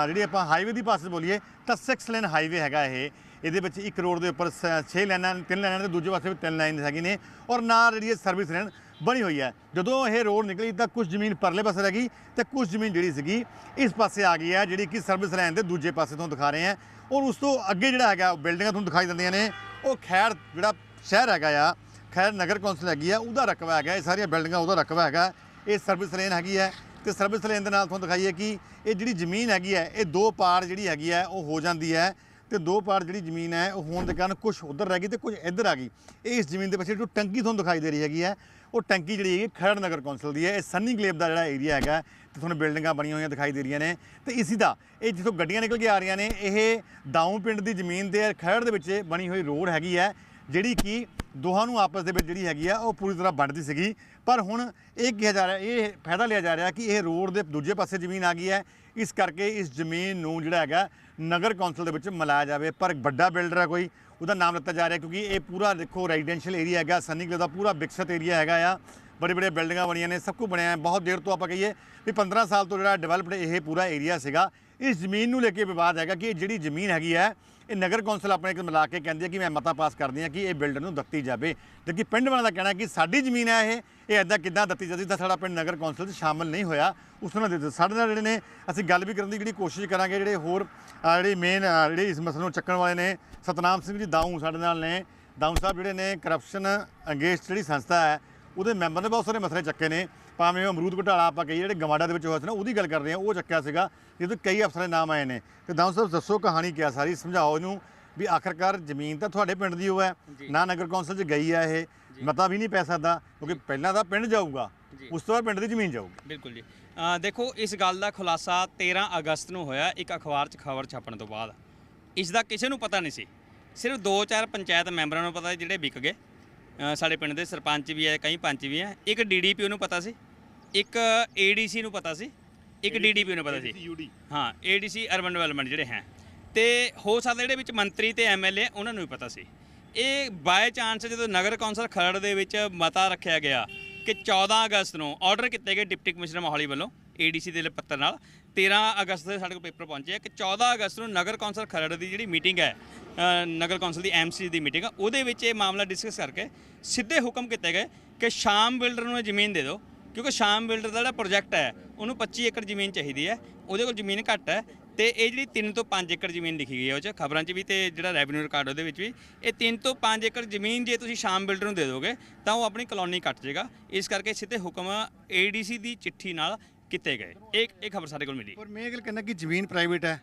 ਜਿਹੜੀ ਆਪਾਂ ਹਾਈਵੇ ਦੀ ਪਾਸੇ ਬੋਲੀਏ ਤਾਂ 6 ਲੇਨ ਹਾਈਵੇ ਹੈਗਾ ਇਹ। ਇਹਦੇ ਵਿੱਚ ਇੱਕ ਰੋਡ ਦੇ ਉੱਪਰ 6 ਲਾਈਨਾਂ ਤਿੰਨ ਲਾਈਨਾਂ ਤੇ ਦੂਜੇ ਪਾਸੇ ਵੀ ਤਿੰਨ ਲਾਈਨ ਹੈਗੀ ਨੇ ਔਰ ਨਾਲ ਜਿਹੜੀ ਇਹ ਸਰਵਿਸ ਲੈਣ ਬਣੀ ਹੋਈ ਹੈ। ਜਦੋਂ ਇਹ ਰੋਡ ਨਿਕਲੀ ਤਾਂ ਕੁਝ ਜ਼ਮੀਨ ਪਰਲੇ ਪਾਸੇ ਰਹਿ ਗਈ ਤੇ ਕੁਝ ਜ਼ਮੀਨ ਜਿਹੜੀ ਸੀਗੀ ਇਸ ਪਾਸੇ ਆ ਗਈ ਹੈ, ਜਿਹੜੀ ਕਿ ਸਰਵਿਸ ਲਾਈਨ ਦੇ ਦੂਜੇ ਪਾਸੇ ਤੋਂ ਦਿਖਾ ਰਹੇ ਹਾਂ ਔਰ ਉਸ ਤੋਂ ਅੱਗੇ ਜਿਹੜਾ ਹੈਗਾ ਬਿਲਡਿੰਗਾਂ ਤੁਹਾਨੂੰ ਦਿਖਾਈ ਦਿੰਦੀਆਂ ਨੇ। ਉਹ ਖੈਰ ਜਿਹੜਾ ਸ਼ਹਿਰ ਹੈਗਾ ਆ, ਖੈਰ ਨਗਰ ਕੌਂਸਲ ਹੈਗੀ ਆ, ਉਹਦਾ ਰਕਬਾ ਹੈਗਾ, ਇਹ ਸਾਰੀਆਂ ਬਿਲਡਿੰਗਾਂ ਉਹਦਾ ਰਕਬਾ ਹੈਗਾ। ਇਹ ਸਰਵਿਸ ਲੇਨ ਹੈਗੀ ਹੈ ਤੇ ਸਰਵਿਸ ਲੇਨ ਦੇ ਨਾਲ ਤੁਹਾਨੂੰ ਦਿਖਾਈਏ ਕਿ ਇਹ ਜਿਹੜੀ ਜ਼ਮੀਨ ਹੈਗੀ ਹੈ, ਇਹ ਦੋ ਪਾਰ ਜਿਹੜੀ ਹੈਗੀ ਹੈ, ਉਹ ਹੋ ਜਾਂਦੀ ਹੈ। ਤੇ ਦੋ ਪਾਰ ਜਿਹੜੀ ਜ਼ਮੀਨ ਹੈ, ਉਹ ਹੋਣ ਦੇ ਕਾਰਨ ਕੁਝ ਉਧਰ ਰਹਿ ਗਈ ਤੇ ਕੁਝ ਇੱਧਰ ਆ ਗਈ। ਇਹ ਇਸ ਜ਼ਮੀਨ ਦੇ ਪਿੱਛੇ ਜੋ ਟੰਕੀ ਤੁਹਾਨੂੰ ਦਿਖਾਈ ਦੇ ਰਹੀ ਹੈਗੀ ਹੈ, ਉਹ ਟੰਕੀ ਜਿਹੜੀ ਹੈਗੀ ਖਰੜ ਨਗਰ ਕੌਂਸਲ ਦੀ ਹੈ। ਇਹ ਸੰਨੀ ਗਲੇਬ ਦਾ ਜਿਹੜਾ ਏਰੀਆ ਹੈਗਾ, ਤੇ ਤੁਹਾਨੂੰ ਬਿਲਡਿੰਗਾਂ ਬਣੀਆਂ ਹੋਈਆਂ ਦਿਖਾਈ ਦੇ ਰਹੀਆਂ ਨੇ। ਤੇ ਇਸੀ ਦਾ, ਇਹ ਜਿੱਥੋਂ ਗੱਡੀਆਂ ਨਿਕਲ ਕੇ ਆ ਰਹੀਆਂ ਨੇ, ਇਹ ਦਾਊ ਪਿੰਡ ਦੀ ਜ਼ਮੀਨ ਤੇ ਖਰੜ ਦੇ ਵਿੱਚ ਬਣੀ ਹੋਈ ਰੋਡ ਹੈਗੀ ਹੈ, ਜਿਹੜੀ ਕਿ ਦੋਹਾਂ ਨੂੰ ਆਪਸ ਦੇ ਵਿੱਚ ਜਿਹੜੀ ਹੈਗੀ ਆ ਉਹ ਪੂਰੀ ਤਰ੍ਹਾਂ ਵੰਡਦੀ ਸੀਗੀ। ਪਰ ਹੁਣ ਇਹ ਕਿਹਾ ਜਾ ਰਿਹਾ, ਇਹ ਫਾਇਦਾ ਲਿਆ ਜਾ ਰਿਹਾ ਕਿ ਇਹ ਰੋਡ ਦੇ ਦੂਜੇ ਪਾਸੇ ਜ਼ਮੀਨ ਆ ਗਈ ਹੈ। ਇਸ ਕਰਕੇ ਇਸ ਜ਼ਮੀਨ ਨੂੰ ਜਿਹੜਾ ਹੈਗਾ ਨਗਰ ਕੌਂਸਲ ਦੇ ਵਿੱਚ ਮਿਲਾਇਆ ਜਾਵੇ, ਪਰ ਵੱਡਾ ਬਿਲਡਰ ਹੈ ਕੋਈ, ਉਹਦਾ ਨਾਮ ਲਿੱਤਾ ਜਾ ਰਿਹਾ ਕਿਉਂਕਿ ਇਹ ਪੂਰਾ ਦੇਖੋ ਰੈਜ਼ੀਡੈਂਸ਼ੀਅਲ ਏਰੀਆ ਹੈਗਾ, ਸੰਨੀਗਲ ਦਾ ਪੂਰਾ ਵਿਕਸਿਤ ਏਰੀਆ ਹੈਗਾ ਆ ਬੜੇ ਬੜੇ ਬਿਲਡਿੰਗਾਂ ਬਣੀਆਂ ਨੇ, ਸਭ ਕੁਝ ਬਣਿਆ ਹੈ, ਬਹੁਤ ਦੇਰ ਤੋਂ ਆਪਾਂ ਕਹੀਏ ਵੀ 15 ਸਾਲ ਤੋਂ ਜਿਹੜਾ ਡਿਵੈਲਪਡ ਇਹ ਪੂਰਾ ਏਰੀਆ ਸੀਗਾ ਇਸ ਜ਼ਮੀਨ ਨੂੰ ਲੈ ਕੇ ਵਿਵਾਦ ਹੈਗਾ ਕਿ ਇਹ ਜਿਹੜੀ ਜ਼ਮੀਨ ਹੈਗੀ ਹੈ, ਇਹ ਨਗਰ ਕੌਂਸਲ ਆਪਣੇ ਇੱਕ ਮਿਲਾ ਕੇ ਕਹਿੰਦੀ ਹੈ ਕਿ ਮੈਂ ਮਤਾ ਪਾਸ ਕਰਦੀ ਹਾਂ ਕਿ ਇਹ ਬਿਲਡਰ ਨੂੰ ਦਿੱਤੀ ਜਾਵੇ। ਜਦਕਿ ਪਿੰਡ ਵਾਲਿਆਂ ਦਾ ਕਹਿਣਾ ਹੈ ਕਿ ਸਾਡੀ ਜ਼ਮੀਨ ਹੈ ਇਹ ਇਹ ਐਦਾਂ ਕਿੱਦਾਂ ਦਿੱਤੀ ਜਾਂਦੀ ਤਾਂ ਸਾਡਾ ਪਿੰਡ ਨਗਰ ਕੌਂਸਲ 'ਚ ਸ਼ਾਮਲ ਨਹੀਂ ਹੋਇਆ, ਉਸ ਨਾਲ ਦੇ ਦਿਓ। ਸਾਡੇ ਨਾਲ ਜਿਹੜੇ ਨੇ, ਅਸੀਂ ਗੱਲ ਵੀ ਕਰਨ ਦੀ ਜਿਹੜੀ ਕੋਸ਼ਿਸ਼ ਕਰਾਂਗੇ, ਜਿਹੜੇ ਹੋਰ ਜਿਹੜੇ ਮੇਨ ਜਿਹੜੇ ਇਸ ਮਸਲੇ ਨੂੰ ਚੱਕਣ ਵਾਲੇ ਨੇ, ਸਤਨਾਮ ਸਿੰਘ ਜੀ ਦਾਊ ਸਾਡੇ ਨਾਲ ਨੇ। ਦਾਊ ਸਾਹਿਬ ਜਿਹੜੇ ਨੇ ਕਰਪਸ਼ਨ ਅਗੇਂਸਟ ਜਿਹੜੀ ਸੰਸਥਾ ਹੈ, ਉਹਦੇ ਮੈਂਬਰ ਨੇ ਬਹੁਤ ਸਾਰੇ ਮਸਲੇ ਚੱਕੇ ਨੇ। ਭਾਵੇਂ ਉਹ ਅਮਰੂਦ ਘੁਟਾਲਾ ਆਪਾਂ ਕਹੀਏ ਜਿਹੜੇ ਗਵਾੜਾ ਦੇ ਵਿੱਚ ਹੋਇਆ ਸੀ ਨਾ ਉਹਦੀ ਗੱਲ ਕਰ ਰਹੇ ਹਾਂ ਉਹ ਚੱਕਿਆ ਸੀਗਾ ਜਿਹਦੇ ਕਈ ਅਫਸਰਾਂ ਦੇ ਨਾਮ ਆਏ ਨੇ। ਤੇ ਦਾਊ ਸਾਹਿਬ ਦੱਸੋ ਕਹਾਣੀ ਕਿਆ ਸਾਰੀ ਸਮਝਾਓ ਇਹਨੂੰ ਵੀ ਆਖਰਕਾਰ ਜ਼ਮੀਨ ਤਾਂ ਤੁਹਾਡੇ ਪਿੰਡ ਦੀ ਉਹ ਹੈ ਨਾ ਨਗਰ ਕੌਂਸਲ 'ਚ ਗਈ ਹੈ ਇਹ ਮਤਾ ਵੀ ਨਹੀਂ ਪੈ ਸਕਦਾ ਕਿਉਂਕਿ ਪਹਿਲਾਂ ਤਾਂ ਪਿੰਡ ਜਾਊਗਾ ਉਸ ਤੋਂ ਬਾਅਦ ਪਿੰਡ ਦੀ ਜ਼ਮੀਨ ਜਾਊਗੀ। ਬਿਲਕੁਲ ਜੀ। ਦੇਖੋ ਇਸ ਗੱਲ ਦਾ ਖੁਲਾਸਾ 13 ਅਗਸਤ ਨੂੰ ਹੋਇਆ ਇੱਕ ਅਖਬਾਰ 'ਚ ਖਬਰ ਛਪਣ ਤੋਂ ਬਾਅਦ। ਇਸ ਦਾ ਕਿਸੇ ਨੂੰ ਪਤਾ ਨਹੀਂ ਸੀ। ਸਿਰਫ 2-4 ਪੰਚਾਇਤ ਮੈਂਬਰਾਂ ਨੂੰ ਪਤਾ ਜਿਹੜੇ ਵਿਕ ਗਏ। ਸਾਡੇ ਪਿੰਡ ਦੇ ਸਰਪੰਚ ਵੀ ਹੈ ਕਈ ਪੰਚ ਵੀ ਹੈ। ਇੱਕ ਡੀਡੀਪੀ ਨੂੰ ਪਤਾ ਸੀ। ਇੱਕ ਏਡੀਸੀ ਨੂੰ ਪਤਾ ਸੀ ਇੱਕ ਡੀਡੀਪੀ ਨੂੰ ਪਤਾ ਸੀ। ਯੂਡੀ ਹਾਂ ਏਡੀਸੀ ਅਰਬਨ ਡਿਵੈਲਪਮੈਂਟ ਜਿਹੜੇ ਹੈ। ਤੇ ਹੋ ਸਕਦਾ ਜਿਹੜੇ ਵਿੱਚ ਮੰਤਰੀ ਤੇ ਐਮਐਲਏ ਉਹਨਾਂ ਨੂੰ ਵੀ ਪਤਾ ਸੀ। ਇਹ ਬਾਏ ਚਾਂਸ ਜਦੋਂ ਨਗਰ ਕੌਂਸਲ ਖਰੜ ਦੇ ਵਿੱਚ ਮਤਾ ਰੱਖਿਆ ਗਿਆ ਕਿ 14 ਅਗਸਤ ਨੂੰ ਆਰਡਰ ਕੀਤੇ ਗਏ ਡਿਪਟੀ ਕਮਿਸ਼ਨਰ ਮੋਹਾਲੀ ਵੱਲੋਂ ਏਡੀਸੀ ਦੇ ਪੱਤਰ ਨਾਲ 13 ਅਗਸਤ ਦੇ ਸਾਡੇ ਕੋਲ ਪੇਪਰ ਪਹੁੰਚੇ ਕਿ 14 ਅਗਸਤ ਨੂੰ ਨਗਰ ਕੌਂਸਲ ਖਰੜ ਦੀ ਜਿਹੜੀ ਮੀਟਿੰਗ ਹੈ ਨਗਰ ਕੌਂਸਲ ਦੀ ਐਮਸੀ ਦੀ ਮੀਟਿੰਗ ਉਹਦੇ ਵਿੱਚ ਇਹ ਮਾਮਲਾ ਡਿਸਕਸ ਕਰਕੇ ਸਿੱਧੇ ਹੁਕਮ ਕੀਤੇ ਗਏ ਕਿ ਸ਼ਾਮ ਬਿਲਡਰ ਨੂੰ ਜ਼ਮੀਨ ਦੇ ਦਿਓ। ਕਿਉਂਕਿ ਸ਼ਾਮ ਬਿਲਡਰ ਦਾ ਜਿਹੜਾ ਪ੍ਰੋਜੈਕਟ ਹੈ, ਉਹਨੂੰ 25 ਏਕੜ ਜ਼ਮੀਨ ਚਾਹੀਦੀ ਹੈ, ਉਹਦੇ ਕੋਲ ਜ਼ਮੀਨ ਘੱਟ ਹੈ ਤੇ ਇਹ ਜਿਹੜੀ 3 ਤੋਂ 5 ਏਕੜ ਜ਼ਮੀਨ ਲਿਖੀ ਗਈ ਹੈ ਉਹ 'ਚ, ਖਬਰਾਂ 'ਚ ਵੀ ਤੇ ਜਿਹੜਾ ਰੈਵਨਿਊ ਰਿਕਾਰਡ ਉਹਦੇ ਵਿੱਚ ਵੀ, ਇਹ 3 ਤੋਂ 5 ਏਕੜ ਜ਼ਮੀਨ ਜੇ ਤੁਸੀਂ ਸ਼ਾਮ ਬਿਲਡਰ ਨੂੰ ਦੇ ਦੋਗੇ, ਤਾਂ ਉਹ ਆਪਣੀ ਕਲੋਨੀ ਕੱਟ ਜਾਏਗਾ। ਇਸ ਕਰਕੇ ਸਿੱਧੇ ਹੁਕਮ ਏਡੀਸੀ ਦੀ ਚਿੱਠੀ ਨਾਲ ਕੀਤੇ ਗਏ। ਇਹ ਇਹ ਖਬਰ ਸਾਡੇ ਕੋਲ ਮਿਲੀ। ਪਰ ਮੈਂ ਇਹ ਗੱਲ ਕਹਿੰਦਾ ਕਿ ਜ਼ਮੀਨ ਪ੍ਰਾਈਵੇਟ ਹੈ।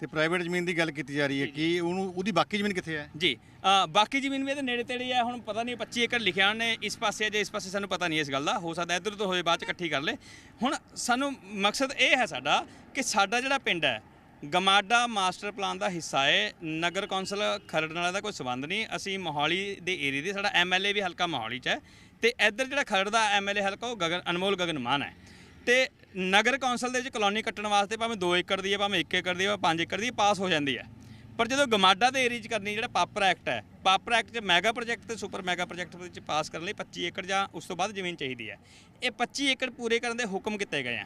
ਤੇ ਪ੍ਰਾਈਵੇਟ ਜ਼ਮੀਨ ਦੀ ਗੱਲ ਕੀਤੀ ਜਾ ਰਹੀ ਹੈ ਕਿ ਉਹਨੂੰ ਉਹਦੀ ਬਾਕੀ ਜ਼ਮੀਨ ਕਿੱਥੇ ਹੈ? ਜੀ ਅ, ਬਾਕੀ ਜ਼ਮੀਨ ਵੀ ਇਹਦੇ ਨੇੜੇ ਤੇੜੇ ਆ ਹੁਣ ਪਤਾ ਨਹੀਂ 25 ਏਕੜ ਲਿਖਿਆ ਉਹਨੇ ਇਸ ਪਾਸੇ ਹੈ ਜੇ ਇਸ ਪਾਸੇ ਸਾਨੂੰ ਪਤਾ ਨਹੀਂ ਇਸ ਗੱਲ ਦਾ ਹੋ ਸਕਦਾ ਇੱਧਰ ਤੋਂ ਹੋਏ ਬਾਅਦ ਚ ਇਕੱਠੀ ਕਰ ਲੇ। ਹੁਣ ਸਾਨੂੰ ਮਕਸਦ ਇਹ ਹੈ ਸਾਡਾ ਕਿ ਸਾਡਾ ਜਿਹੜਾ ਪਿੰਡ ਹੈ ਗਮਾਡਾ ਮਾਸਟਰ ਪਲਾਨ ਦਾ ਹਿੱਸਾ ਹੈ ਨਗਰ ਕੌਂਸਲ ਖਰੜ ਨਾਲ ਦਾ ਕੋਈ ਸਬੰਧ ਨਹੀਂ ਅਸੀਂ ਮੋਹਾਲੀ ਦੇ ਏਰੀਆ ਦੇ ਸਾਡਾ ਐਮਐਲਏ ਵੀ ਹਲਕਾ ਮੋਹਾਲੀ 'ਚ ਹੈ ਤੇ ਇੱਧਰ ਜਿਹੜਾ ਖਰੜ ਦਾ ਐਮਐਲਏ ਹਲਕਾ ਉਹ ਗਗਨ ਅਨਮੋਲ ਗਗਨ ਮਾਨ ਹੈ। ਤੇ ਨਗਰ ਕੌਂਸਲ ਦੇ ਵਿੱਚ ਕਲੋਨੀ ਕੱਟਣ ਵਾਸਤੇ ਭਾਵੇਂ 2 ਏਕੜ ਦੀ ਹੈ, ਭਾਵੇਂ 1 ਏਕੜ ਦੀ ਹੈ, ਭਾਵੇਂ 5 ਏਕੜ ਦੀ ਪਾਸ ਹੋ ਜਾਂਦੀ ਹੈ। ਪਰ ਜਦੋਂ ਗਮਾਡਾ ਦੇ ਏਰੀਆ 'ਚ ਕਰਨੀ ਜਿਹੜਾ ਪਾਪਰ ਐਕਟ ਹੈ, ਪਾਪਰ ਐਕਟ 'ਚ ਮੈਗਾ ਪ੍ਰੋਜੈਕਟ ਤੇ ਸੁਪਰ ਮੈਗਾ ਪ੍ਰੋਜੈਕਟ ਵਿੱਚ ਪਾਸ ਕਰਨ ਲਈ 25 ਏਕੜ ਜਾਂ ਉਸ ਤੋਂ ਬਾਅਦ ਜ਼ਮੀਨ ਚਾਹੀਦੀ ਹੈ। ਇਹ 25 ਏਕੜ ਪੂਰੇ ਕਰਨ ਦੇ ਹੁਕਮ ਕੀਤੇ ਗਏ ਆ।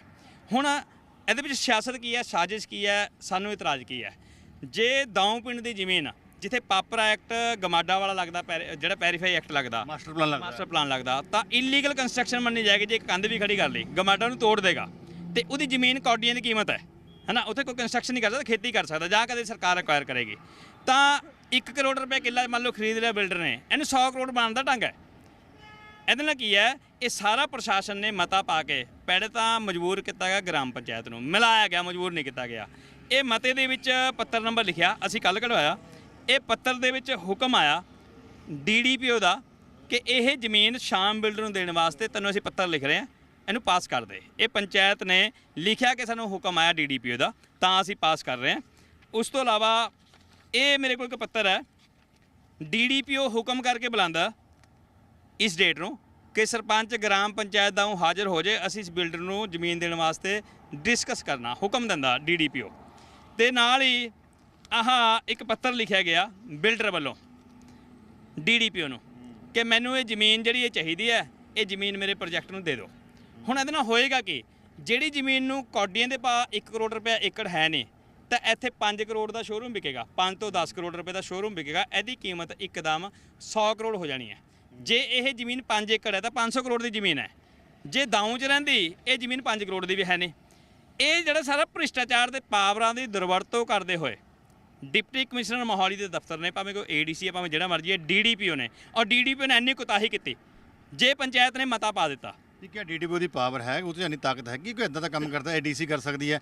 ਹੁਣ ਇਹਦੇ ਵਿੱਚ ਸਿਆਸਤ ਕੀ ਹੈ, ਸਾਜ਼ਿਸ਼ ਕੀ ਹੈ, ਸਾਨੂੰ ਇਤਰਾਜ਼ ਕੀ ਹੈ? ਜੇ ਦਾਉ ਪਿੰਡ ਦੀ ਜ਼ਮੀਨ ਜਿੱਥੇ ਪਾਪਰ ਐਕਟ ਗਮਾਡਾ ਵਾਲਾ ਲੱਗਦਾ ਪੈਰੀ- ਜਿਹੜਾ ਪੈਰੀਫਾਈ ਐਕਟ ਲੱਗਦਾ। ਮਾਸਟਰ ਪਲਾਨ ਲੱਗਦਾ। ਮਾਸਟਰ ਪਲਾਨ ਲੱਗਦਾ। ਤਾਂ ਇਲੀਗਲ ਕੰਸਟਰਕਸ਼ਨ ਮੰਨੀ ਜਾਏਗੀ ਜੇ ਇੱਕ ਕੰਧ ਵੀ ਖੜੀ ਕਰ ਲਈ ਗਮਾਡਾ ਨੂੰ ਤੋੜ ਦੇਗਾ। ਤੇ ਉਹਦੀ ਜ਼ਮੀਨ ਕੌਡੀਆਂ ਦੀ ਕੀਮਤ ਹੈ। ਹਨਾ ਉੱਥੇ ਕੋਈ ਕੰਸਟਰਕਸ਼ਨ ਨਹੀਂ ਕਰ ਸਕਦਾ ਖੇਤੀ ਕਰ ਸਕਦਾ ਜਾਂ ਕਦੇ ਸਰਕਾਰ ਅਕਵਾਇਰ ਕਰੇਗੀ। ਤਾਂ 1 ਕਰੋੜ ਰੁਪਏ ਕਿੱਲਾ ਮੰਨ ਲਓ ਖਰੀਦ ਲਿਆ ਬਿਲਡਰ ਨੇ ਇਹਨੂੰ 100 ਕਰੋੜ ਬਣਾਉਣ ਦਾ ਢੰਗ ਹੈ। ਇਹਦੇ ਨਾਲ ਕੀ ਹੈ ਇਹ ਸਾਰਾ ਪ੍ਰਸ਼ਾਸਨ ਨੇ ਮਤਾ ਪਾ ਕੇ ਪਹਿਲੇ ਤਾਂ ਮਜਬੂਰ ਕੀਤਾ ਗਿਆ ਗ੍ਰਾਮ ਪੰਚਾਇਤ ਨੂੰ ਮਿਲਾਇਆ ਗਿਆ ਮਜਬੂਰ ਨਹੀਂ ਕੀਤਾ ਗਿਆ। ਇਹ ਮਤੇ ਦੇ ਵਿੱਚ ਪੱਤਰ ਨੰਬਰ ਲਿਖਿਆ ਅਸੀਂ ਕੱਲ ਕਢਵਾਇਆ। ਇਹ ਪੱਤਰ ਦੇ ਵਿੱਚ ਹੁਕਮ ਆਇਆ ਡੀਡੀਪੀਓ ਦਾ ਕਿ ਇਹ ਜ਼ਮੀਨ ਸ਼ਾਮ ਬਿਲਡਰ ਨੂੰ ਦੇਣ ਵਾਸਤੇ ਤੈਨੂੰ ਅਸੀਂ ਪੱਤਰ ਲਿਖ ਰਹੇ ਹਾਂ, ਇਹਨੂੰ ਪਾਸ ਕਰ ਦੇ। ਇਹ ਪੰਚਾਇਤ ਨੇ ਲਿਖਿਆ ਕਿ ਸਾਨੂੰ ਹੁਕਮ ਆਇਆ ਡੀਡੀਪੀਓ ਦਾ, ਤਾਂ ਅਸੀਂ ਪਾਸ ਕਰ ਰਹੇ ਹਾਂ। ਉਸ ਤੋਂ ਇਲਾਵਾ ਇਹ ਮੇਰੇ ਕੋਲ ਇੱਕ ਪੱਤਰ ਹੈ, ਡੀਡੀਪੀਓ ਹੁਕਮ ਕਰਕੇ ਬੁਲਾਉਂਦਾ ਇਸ ਡੇਟ ਨੂੰ ਕਿ ਸਰਪੰਚ ਗ੍ਰਾਮ ਪੰਚਾਇਤ ਦਾ ਉਹ ਹਾਜ਼ਰ ਹੋ ਜਾਏ, ਅਸੀਂ ਇਸ ਬਿਲਡਰ ਨੂੰ ਜ਼ਮੀਨ ਦੇਣ ਵਾਸਤੇ ਡਿਸਕਸ ਕਰਨਾ, ਹੁਕਮ ਦਿੰਦਾ ਡੀਡੀਪੀਓ। ਤੇ ਨਾਲ ਹੀ ਆਹ ਇੱਕ ਪੱਤਰ ਲਿਖਿਆ ਗਿਆ ਬਿਲਡਰ ਵੱਲੋਂ ਡੀਡੀਪੀਓ ਨੂੰ ਕਿ ਮੈਨੂੰ ਇਹ ਜ਼ਮੀਨ ਜਿਹੜੀ ਇਹ ਚਾਹੀਦੀ ਹੈ, ਇਹ ਜ਼ਮੀਨ ਮੇਰੇ ਪ੍ਰੋਜੈਕਟ ਨੂੰ ਦੇ ਦਿਓ। ਹੁਣ ਇਹਦੇ ਨਾਲ ਹੋਏਗਾ ਕੀ? ਜਿਹੜੀ ਜ਼ਮੀਨ ਨੂੰ ਕੌਡੀਆਂ ਦੇ ਪਾ 1 ਕਰੋੜ ਰੁਪਏ ਏਕੜ ਹੈ ਨਹੀਂ ਤਾਂ ਇੱਥੇ 5 ਕਰੋੜ ਦਾ ਸ਼ੋਰੂਮ ਵਿਕੇਗਾ 5 ਤੋਂ 10 ਕਰੋੜ ਰੁਪਏ ਦਾ ਸ਼ੋਰੂਮ ਵਿਕੇਗਾ, ਇਹਦੀ ਕੀਮਤ ਇੱਕਦਮ 100 ਕਰੋੜ ਹੋ ਜਾਣੀ ਹੈ। ਜੇ ਇਹ ਜ਼ਮੀਨ 5 ਏਕੜ ਹੈ, ਤਾਂ 500 ਕਰੋੜ ਦੀ ਜ਼ਮੀਨ ਹੈ। ਜੇ ਦਾਊਂ 'ਚ ਰਹਿੰਦੀ, ਇਹ ਜ਼ਮੀਨ 5 ਕਰੋੜ ਦੀ ਵੀ ਹੈ ਨਹੀਂ ਇਹ ਜਿਹੜਾ ਸਾਰਾ ਭ੍ਰਿਸ਼ਟਾਚਾਰ ਦੇ ਪਾਵਰਾਂ ਦੀ ਦੁਰਵਰਤੋਂ ਕਰਦੇ ਹੋਏ ਡਿਪਟੀ ਕਮਿਸ਼ਨਰ ਮੋਹਾਲੀ ਦੇ ਦਫ਼ਤਰ ਨੇ ਭਾਵੇਂ ਕੋਈ ਏਡੀਸੀ ਹੈ ਭਾਵੇਂ ਜਿਹੜਾ ਮਰਜ਼ੀ ਹੈ ਡੀਡੀਪੀਓ ਨੇ। ਔਰ ਡੀਡੀਪੀਓ ਨੇ ਇੰਨੀ ਕੁਤਾਹੀ ਕੀਤੀ ਜੇ ਪੰਚਾਇਤ ਨੇ ਮਤਾ ਪਾ ਦਿੱਤਾ। ਠੀਕ ਹੈ ਡੀਡੀਪੀ ਦੀ ਪਾਵਰ ਹੈ? ਉਹ ਤੇ ਇੰਨੀ ਤਾਕਤ ਹੈ ਕਿ ਕੋਈ ਇਦਾਂ ਦਾ ਕੰਮ ਕਰਦਾ ਏਡੀਸੀ ਕਰ ਸਕਦੀ ਹੈ।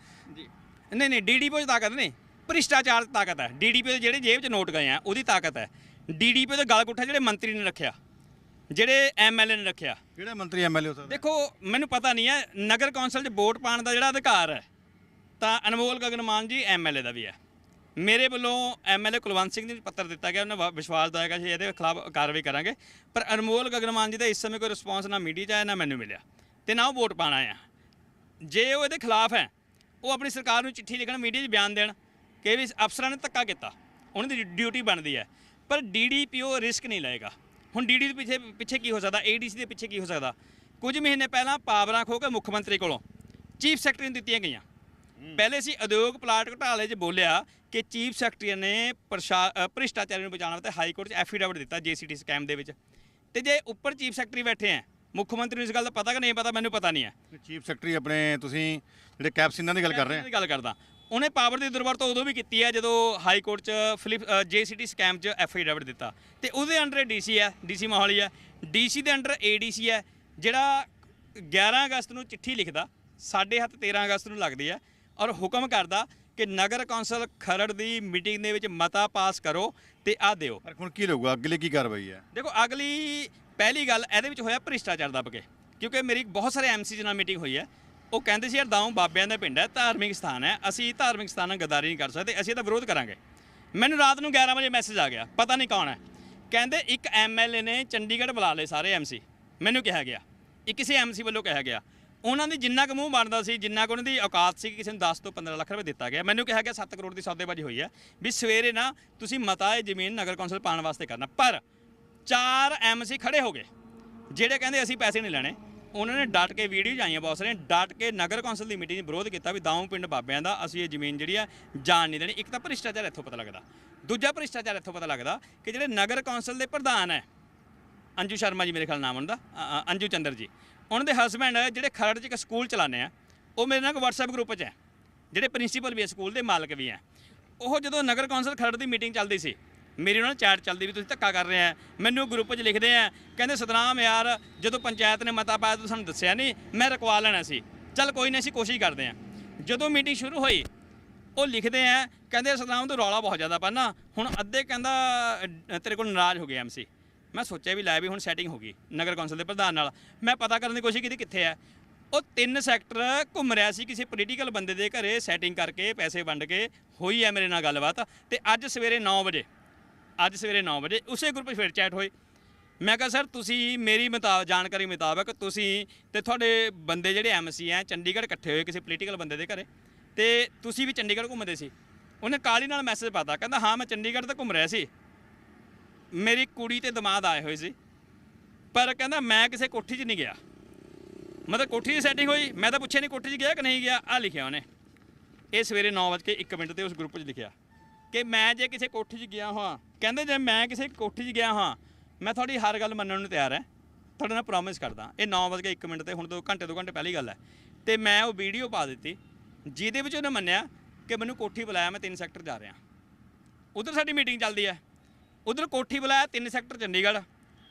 ਨਹੀਂ ਨਹੀਂ ਡੀਡੀਪੀਓ 'ਚ ਤਾਕਤ ਨਹੀਂ ਭ੍ਰਿਸ਼ਟਾਚਾਰ 'ਚ ਤਾਕਤ ਹੈ। ਡੀਡੀਪੀਓ ਦੇ ਜਿਹੜੇ ਜੇਬ 'ਚ ਨੋਟ ਗਏ ਆ ਉਹਦੀ ਤਾਕਤ ਹੈ। ਡੀਡੀਪੀਓ ਦੇ ਗਲ ਗੁੱਠਾ ਜਿਹੜੇ ਮੰਤਰੀ ਨੇ ਰੱਖਿਆ ਜਿਹੜੇ ਐਮਐਲਏ ਨੇ ਰੱਖਿਆ। ਕਿਹੜਾ ਮੰਤਰੀ ਐਮਐਲਏ ਹੋ ਸਕਦਾ? ਦੇਖੋ ਮੈਨੂੰ ਪਤਾ ਨਹੀਂ ਹੈ ਨਗਰ ਕੌਂਸਲ 'ਚ ਵੋਟ ਪਾਉਣ ਦਾ ਜਿਹੜਾ ਅਧਿਕਾਰ ਹੈ ਤਾਂ ਅਨਮੋਲ ਗਗਨ ਮਾਨ ਜੀ ਐਮਐਲਏ ਦਾ ਵੀ ਹੈ। ਮੇਰੇ ਵੱਲੋਂ ਐਮਐਲਏ ਕੁਲਵੰਤ ਸਿੰਘ ਨੂੰ ਪੱਤਰ ਦਿੱਤਾ ਗਿਆ, ਉਹਨੇ ਵਾ- ਵਿਸ਼ਵਾਸ ਦਵਾਇਆ ਕਿ ਇਹਦੇ ਖਿਲਾਫ ਕਾਰਵਾਈ ਕਰਾਂਗੇ। ਪਰ ਅਨਮੋਲ ਗਗਨਮਾਨ ਜੀ ਦਾ ਇਸ ਸਮੇਂ ਕੋਈ ਰਿਸਪੌਂਸ ਨਾ ਮੀਡੀਆ 'ਚ ਆਇਆ, ਨਾ ਮੈਨੂੰ ਮਿਲਿਆ। ਤੇ ਨਾ ਉਹ ਵੋਟ ਪਾਣਾ ਆਇਆ ਜੇ ਉਹ ਇਹਦੇ ਖਿਲਾਫ ਹੈ, ਉਹ ਆਪਣੀ ਸਰਕਾਰ ਨੂੰ ਚਿੱਠੀ ਲਿਖਣ, ਮੀਡੀਆ 'ਚ ਬਿਆਨ ਦੇਣ ਕਿ ਵੀ ਅਫਸਰਾਂ ਨੇ ਧੱਕਾ ਕੀਤਾ, ਉਹਨਾਂ ਦੀ ਡਿਊਟੀ ਬਣਦੀ ਹੈ। ਪਰ ਡੀਡੀਪੀਓ ਰਿਸਕ ਨਹੀਂ ਲਏਗਾ। ਹੁਣ ਡੀਡੀ ਦੇ ਪਿੱਛੇ ਪਿੱਛੇ ਕੀ ਹੋ ਸਕਦਾ? ਏਡੀਸੀ ਦੇ ਪਿੱਛੇ ਕੀ ਹੋ ਸਕਦਾ? ਕੁਝ ਮਹੀਨੇ ਪਹਿਲਾਂ ਪਾਵਰਾਂ ਖੋ ਕੇ ਮੁੱਖ ਮੰਤਰੀ ਕੋਲੋਂ ਚੀਫ ਸੈਕਟਰੀ ਨੂੰ ਦਿੱਤੀਆਂ ਗਈਆਂ। ਪਹਿਲੇ ਸੀ ਉਦਯੋਗ ਪਲਾਟ ਘੁਟਾਲੇ 'ਚ ਬੋਲਿਆ ਕਿ ਚੀਫ ਸੈਕਟਰੀ ਨੇ ਭ੍ਰਿਸ਼ਟਾਚਾਰੀ ਨੂੰ ਬਚਾਉਣ ਵਾਸਤੇ ਹਾਈ ਕੋਰਟ 'ਚ ਐਫੀਡੇਵਿਟ ਦਿੱਤਾ ਜੀਸੀਟੀ ਸਕੈਮ ਦੇ ਵਿੱਚ। ਤੇ ਜੇ ਉੱਪਰ ਚੀਫ ਸੈਕਟਰੀ ਬੈਠੇ ਆ ਮੁੱਖ ਮੰਤਰੀ ਨੂੰ ਇਸ ਗੱਲ ਦਾ ਪਤਾ ਕਿ ਨਹੀਂ ਪਤਾ ਮੈਨੂੰ ਪਤਾ ਨਹੀਂ ਹੈ ਚੀਫ ਸੈਕਟਰੀ ਆਪਣੇ ਤੁਸੀਂ ਜਿਹੜੇ ਕੈਪਸਿਨਾਂ ਦੀ ਗੱਲ ਕਰ ਰਹੇ ਦੀ ਗੱਲ ਕਰਦਾ। ਉਹਨੇ ਪਾਵਰ ਦੀ ਦੁਰਵਰਤੋਂ ਉਦੋਂ ਵੀ ਕੀਤੀ ਹੈ ਜਦੋਂ ਹਾਈ ਕੋਰਟ 'ਚ ਫਿਲਿਪ ਜੀਸੀਟੀ ਸਕੈਮ 'ਚ ਐਫਆਈਆਰ ਦਿੱਤਾ। ਤੇ ਉਹਦੇ ਅੰਡਰ ਡੀਸੀ ਹੈ ਡੀਸੀ ਮੋਹਾਲੀ ਹੈ ਡੀਸੀ ਦੇ ਅੰਡਰ ਏਡੀਸੀ ਹੈ ਜਿਹੜਾ 11 ਅਗਸਤ ਨੂੰ ਚਿੱਠੀ ਲਿਖਦਾ ਸਾਡੇ ਹੱਥ 13 ਅਗਸਤ ਨੂੰ ਲੱਗਦੀ ਹੈ ਔਰ ਹੁਕਮ ਕਰਦਾ ਕਿ ਨਗਰ ਕੌਂਸਲ ਖਰੜ ਦੀ ਮੀਟਿੰਗ ਦੇ ਵਿੱਚ ਮਤਾ ਪਾਸ ਕਰੋ ਤੇ ਆ ਦਿਓ। ਪਰ ਹੁਣ ਕੀ ਲਊਗਾ ਅੱਗੇ ਲਈ ਕੀ ਕਾਰਵਾਈ ਹੈ? ਦੇਖੋ ਅਗਲੀ ਪਹਿਲੀ ਗੱਲ ਇਹਦੇ ਵਿੱਚ ਹੋਇਆ ਭ੍ਰਿਸ਼ਟਾਚਾਰ ਦੱਬ ਕੇ ਕਿਉਂਕਿ ਮੇਰੀ ਬਹੁਤ ਸਾਰੇ ਐਮਸੀ ਨਾਲ ਮੀਟਿੰਗ ਹੋਈ ਹੈ ਉਹ ਕਹਿੰਦੇ ਸੀ ਯਾਰ ਦਾਊਂ ਬਾਬਿਆਂ ਦਾ ਪਿੰਡ ਹੈ ਧਾਰਮਿਕ ਸਥਾਨ ਹੈ ਅਸੀਂ ਧਾਰਮਿਕ ਸਥਾਨਾਂ ਨਾਲ ਗਦਾਰੀ ਨਹੀਂ ਕਰ ਸਕਦੇ ਅਸੀਂ ਇਹਦਾ ਵਿਰੋਧ ਕਰਾਂਗੇ। ਮੈਨੂੰ ਰਾਤ ਨੂੰ 11 ਵਜੇ ਮੈਸੇਜ ਆ ਗਿਆ ਪਤਾ ਨਹੀਂ ਕੌਣ ਹੈ। ਕਹਿੰਦੇ ਇੱਕ ਐਮਐਲਏ ਨੇ ਚੰਡੀਗੜ੍ਹ ਬੁਲਾ ਲਏ ਸਾਰੇ ਐਮਸੀ ਮੈਨੂੰ ਕਿਹਾ ਗਿਆ ਇਹ ਕਿਸੇ ਐਮਸੀ ਵੱਲੋਂ ਕਿਹਾ ਗਿਆ ਉਹਨਾਂ ਦੀ ਜਿੰਨਾ ਕੁ ਮੂੰਹ ਬਣਦਾ ਸੀ, ਜਿੰਨਾ ਕੁ ਉਹਨਾਂ ਦੀ ਔਕਾਤ ਸੀ ਕਿਸੇ ਨੂੰ 10 ਤੋਂ 15 ਲੱਖ ਰੁਪਏ ਦਿੱਤਾ ਗਿਆ। ਮੈਨੂੰ ਕਿਹਾ ਗਿਆ 7 ਕਰੋੜ ਦੀ ਸੌਦੇਬਾਜ਼ੀ ਹੋਈ ਹੈ ਵੀ ਸਵੇਰੇ ਨਾ ਤੁਸੀਂ ਮਤਾ ਇਹ ਜ਼ਮੀਨ ਨਗਰ ਕੌਂਸਲ ਪਾਉਣ ਵਾਸਤੇ ਕਰਨਾ। ਪਰ ਚਾਰ ਐਮਸੀ ਖੜੇ ਹੋ ਗਏ, ਜਿਹੜੇ ਕਹਿੰਦੇ ਅਸੀਂ ਪੈਸੇ ਨਹੀਂ ਲੈਣੇ। ਉਹਨਾਂ ਨੇ ਡਟ ਕੇ ਵੀਡੀਓ ਜਾਈਆਂ ਬਹੁਤ ਸਾਰੀਆਂ ਡਟ ਕੇ ਨਗਰ ਕੌਂਸਲ ਦੀ ਮੀਟਿੰਗ 'ਚ ਵਿਰੋਧ ਕੀਤਾ ਵੀ ਦਾਊਂ ਪਿੰਡ ਬਾਬਿਆਂ ਦਾ, ਅਸੀਂ ਇਹ ਜ਼ਮੀਨ ਜਿਹੜੀ ਆ ਜਾਣ ਨਹੀਂ ਦੇਣੀ। ਇੱਕ ਤਾਂ ਭ੍ਰਿਸ਼ਟਾਚਾਰ ਇੱਥੋਂ ਪਤਾ ਲੱਗਦਾ। ਦੂਜਾ ਭ੍ਰਿਸ਼ਟਾਚਾਰ ਇੱਥੋਂ ਪਤਾ ਲੱਗਦਾ ਕਿ ਜਿਹੜੇ ਨਗਰ ਕੌਂਸਲ ਦੇ ਪ੍ਰਧਾਨ ਹੈ, ਅੰਜੂ ਸ਼ਰਮਾ ਜੀ ਮੇਰੇ ਖਿਆਲ ਨਾਮ ਉਹਨਾਂ ਦਾ ਅੰਜੂ ਚੰਦਰ ਜੀ। ਉਹਨਾਂ ਦੇ ਹਸਬੰਡ ਜਿਹੜੇ ਖਰੜ 'ਚ ਇੱਕ ਸਕੂਲ ਚਲਾਉਂਦੇ ਆ, ਉਹ ਮੇਰੇ ਨਾਲ ਇੱਕ WhatsApp ਗਰੁੱਪ 'ਚ ਹੈ, ਜਿਹੜੇ ਪ੍ਰਿੰਸੀਪਲ ਵੀ ਹੈ, ਸਕੂਲ ਦੇ ਮਾਲਕ ਵੀ ਹੈ। ਉਹ ਜਦੋਂ ਨਗਰ ਕੌਂਸਲ ਖਰੜ ਦੀ ਮੀਟਿੰਗ ਚੱਲਦੀ ਸੀ, ਮੇਰੀ ਉਹਨਾਂ ਨਾਲ ਚੈਟ ਚੱਲਦੀ ਵੀ ਤੁਸੀਂ ਧੱਕਾ ਕਰ ਰਹੇ ਆ, ਮੈਨੂੰ ਗਰੁੱਪ 'ਚ ਲਿਖਦੇ ਆ, ਕਹਿੰਦੇ ਸਤਨਾਮ ਯਾਰ, ਜਦੋਂ ਪੰਚਾਇਤ ਨੇ ਮਤਾ ਪਾਇਆ ਤੂੰ ਸਾਨੂੰ ਦੱਸਿਆ ਨਹੀਂ, ਮੈਂ ਰਕਵਾ ਲੈਣਾ ਸੀ। ਚੱਲ ਕੋਈ ਨਹੀਂ ਅਸੀਂ ਕੋਸ਼ਿਸ਼ ਕਰਦੇ ਆ। ਜਦੋਂ ਮੀਟਿੰਗ ਸ਼ੁਰੂ ਹੋਈ, ਉਹ ਲਿਖਦੇ ਆ, ਕਹਿੰਦੇ ਸਤਨਾਮ ਤੋਂ ਰੌਲਾ ਬਹੁਤ ਜ਼ਿਆਦਾ ਪਾਣਾ ਹੁਣ ਅੱਧੇ ਕਹਿੰਦਾ ਤੇਰੇ ਕੋਲ ਨਾਰਾਜ਼ ਹੋ ਗਿਆ ਐਮਸੀ ਮੈਂ ਸੋਚਿਆ ਵੀ ਲੈ ਵੀ ਹੁਣ ਸੈਟਿੰਗ ਹੋ ਗਈ ਨਗਰ ਕੌਂਸਲ ਦੇ ਪ੍ਰਧਾਨ ਨਾਲ। ਮੈਂ ਪਤਾ ਕਰਨ ਦੀ ਕੋਸ਼ਿਸ਼ ਕੀਤੀ ਕਿੱਥੇ ਹੈ। ਉਹ ਤਿੰਨ ਸੈਕਟਰ ਘੁੰਮ ਰਿਹਾ ਸੀ ਕਿਸੇ ਪੋਲੀਟੀਕਲ ਬੰਦੇ ਦੇ ਘਰੇ ਸੈਟਿੰਗ ਕਰਕੇ ਪੈਸੇ ਵੰਡ ਕੇ। ਹੋਈ ਹੈ ਮੇਰੇ ਨਾਲ ਗੱਲਬਾਤ ਤੇ ਅੱਜ ਸਵੇਰੇ 9 ਵਜੇ, ਅੱਜ ਸਵੇਰੇ 9 ਵਜੇ ਉਸੇ ਗਰੁੱਪ 'ਚ ਫਿਰ ਚੈਟ ਹੋਈ। ਮੈਂ ਕਿਹਾ, ਸਰ, ਤੁਸੀਂ ਮੇਰੀ ਮੁਤਾਬਕ ਜਾਣਕਾਰੀ ਮੁਤਾਬਕ ਤੁਸੀਂ ਤੇ ਤੁਹਾਡੇ ਬੰਦੇ ਜਿਹੜੇ ਐਮਸੀ ਆ ਚੰਡੀਗੜ੍ਹ ਇਕੱਠੇ ਹੋਏ ਕਿਸੇ ਪੋਲੀਟੀਕਲ ਬੰਦੇ ਦੇ ਘਰੇ ਤੇ ਤੁਸੀਂ ਵੀ ਚੰਡੀਗੜ੍ਹ ਘੁੰਮਦੇ ਸੀ। ਉਹਨੇ ਕਾਲੀ ਨਾਲ ਮੈਸੇਜ ਪਾਤਾ, ਕਹਿੰਦਾ, ਹਾਂ, ਮੈਂ ਚੰਡੀਗੜ੍ਹ ਤਾਂ ਘੁੰਮ ਰਿਹਾ ਸੀ। ਮੇਰੀ ਕੁੜੀ ਤੇ ਦਮਾਦ ਆਏ ਹੋਏ ਸੀ, ਪਰ ਕਹਿੰਦਾ ਮੈਂ ਕਿਸੇ ਕੋਠੀ 'ਚ ਨਹੀਂ ਗਿਆ। ਮਤਲਬ ਕੋਠੀ ਦੀ ਸੈਟਿੰਗ ਹੋਈ, ਮੈਂ ਤਾਂ ਪੁੱਛਿਆ ਨਹੀਂ ਕੋਠੀ 'ਚ ਗਿਆ ਕਿ ਨਹੀਂ ਗਿਆ ਆ ਲਿਖਿਆ ਉਹਨੇ। ਇਹ ਸਵੇਰੇ 9:01 ਮਿੰਟ ਤੇ ਉਸ ਗਰੁੱਪ 'ਚ ਲਿਖਿਆ ਕਿ ਮੈਂ ਜੇ ਕਿਸੇ ਕੋਠੀ 'ਚ ਗਿਆ ਹਾਂ, ਕਹਿੰਦੇ ਜੇ ਮੈਂ ਕਿਸੇ ਕੋਠੀ 'ਚ ਗਿਆ ਹਾਂ, ਮੈਂ ਤੁਹਾਡੀ ਹਰ ਗੱਲ ਮੰਨਣ ਨੂੰ ਤਿਆਰ ਹੈ, ਤੁਹਾਡੇ ਨਾਲ ਪ੍ਰੋਮਿਸ ਕਰਦਾ। ਇਹ 9:01 ਮਿੰਟ ਤੇ ਹੁਣ ਦੋ ਘੰਟੇ ਦੋ ਘੰਟੇ ਪਹਿਲੀ ਗੱਲ ਹੈ। ਤੇ ਮੈਂ ਉਹ ਵੀਡੀਓ ਪਾ ਦਿੱਤੀ, ਜਿਹਦੇ ਵਿੱਚ ਉਹਨੇ ਮੰਨਿਆ ਕਿ ਮੈਨੂੰ ਕੋਠੀ ਬੁਲਾਇਆ, ਮੈਂ 3 ਸੈਕਟਰ ਜਾ ਰਿਹਾ। ਉਧਰ ਸਾਡੀ ਮੀਟਿੰਗ ਚੱਲਦੀ ਹੈ। ਉਧਰ ਕੋਠੀ ਬੁਲਾਇਆ 3 ਸੈਕਟਰ ਚੰਡੀਗੜ੍ਹ।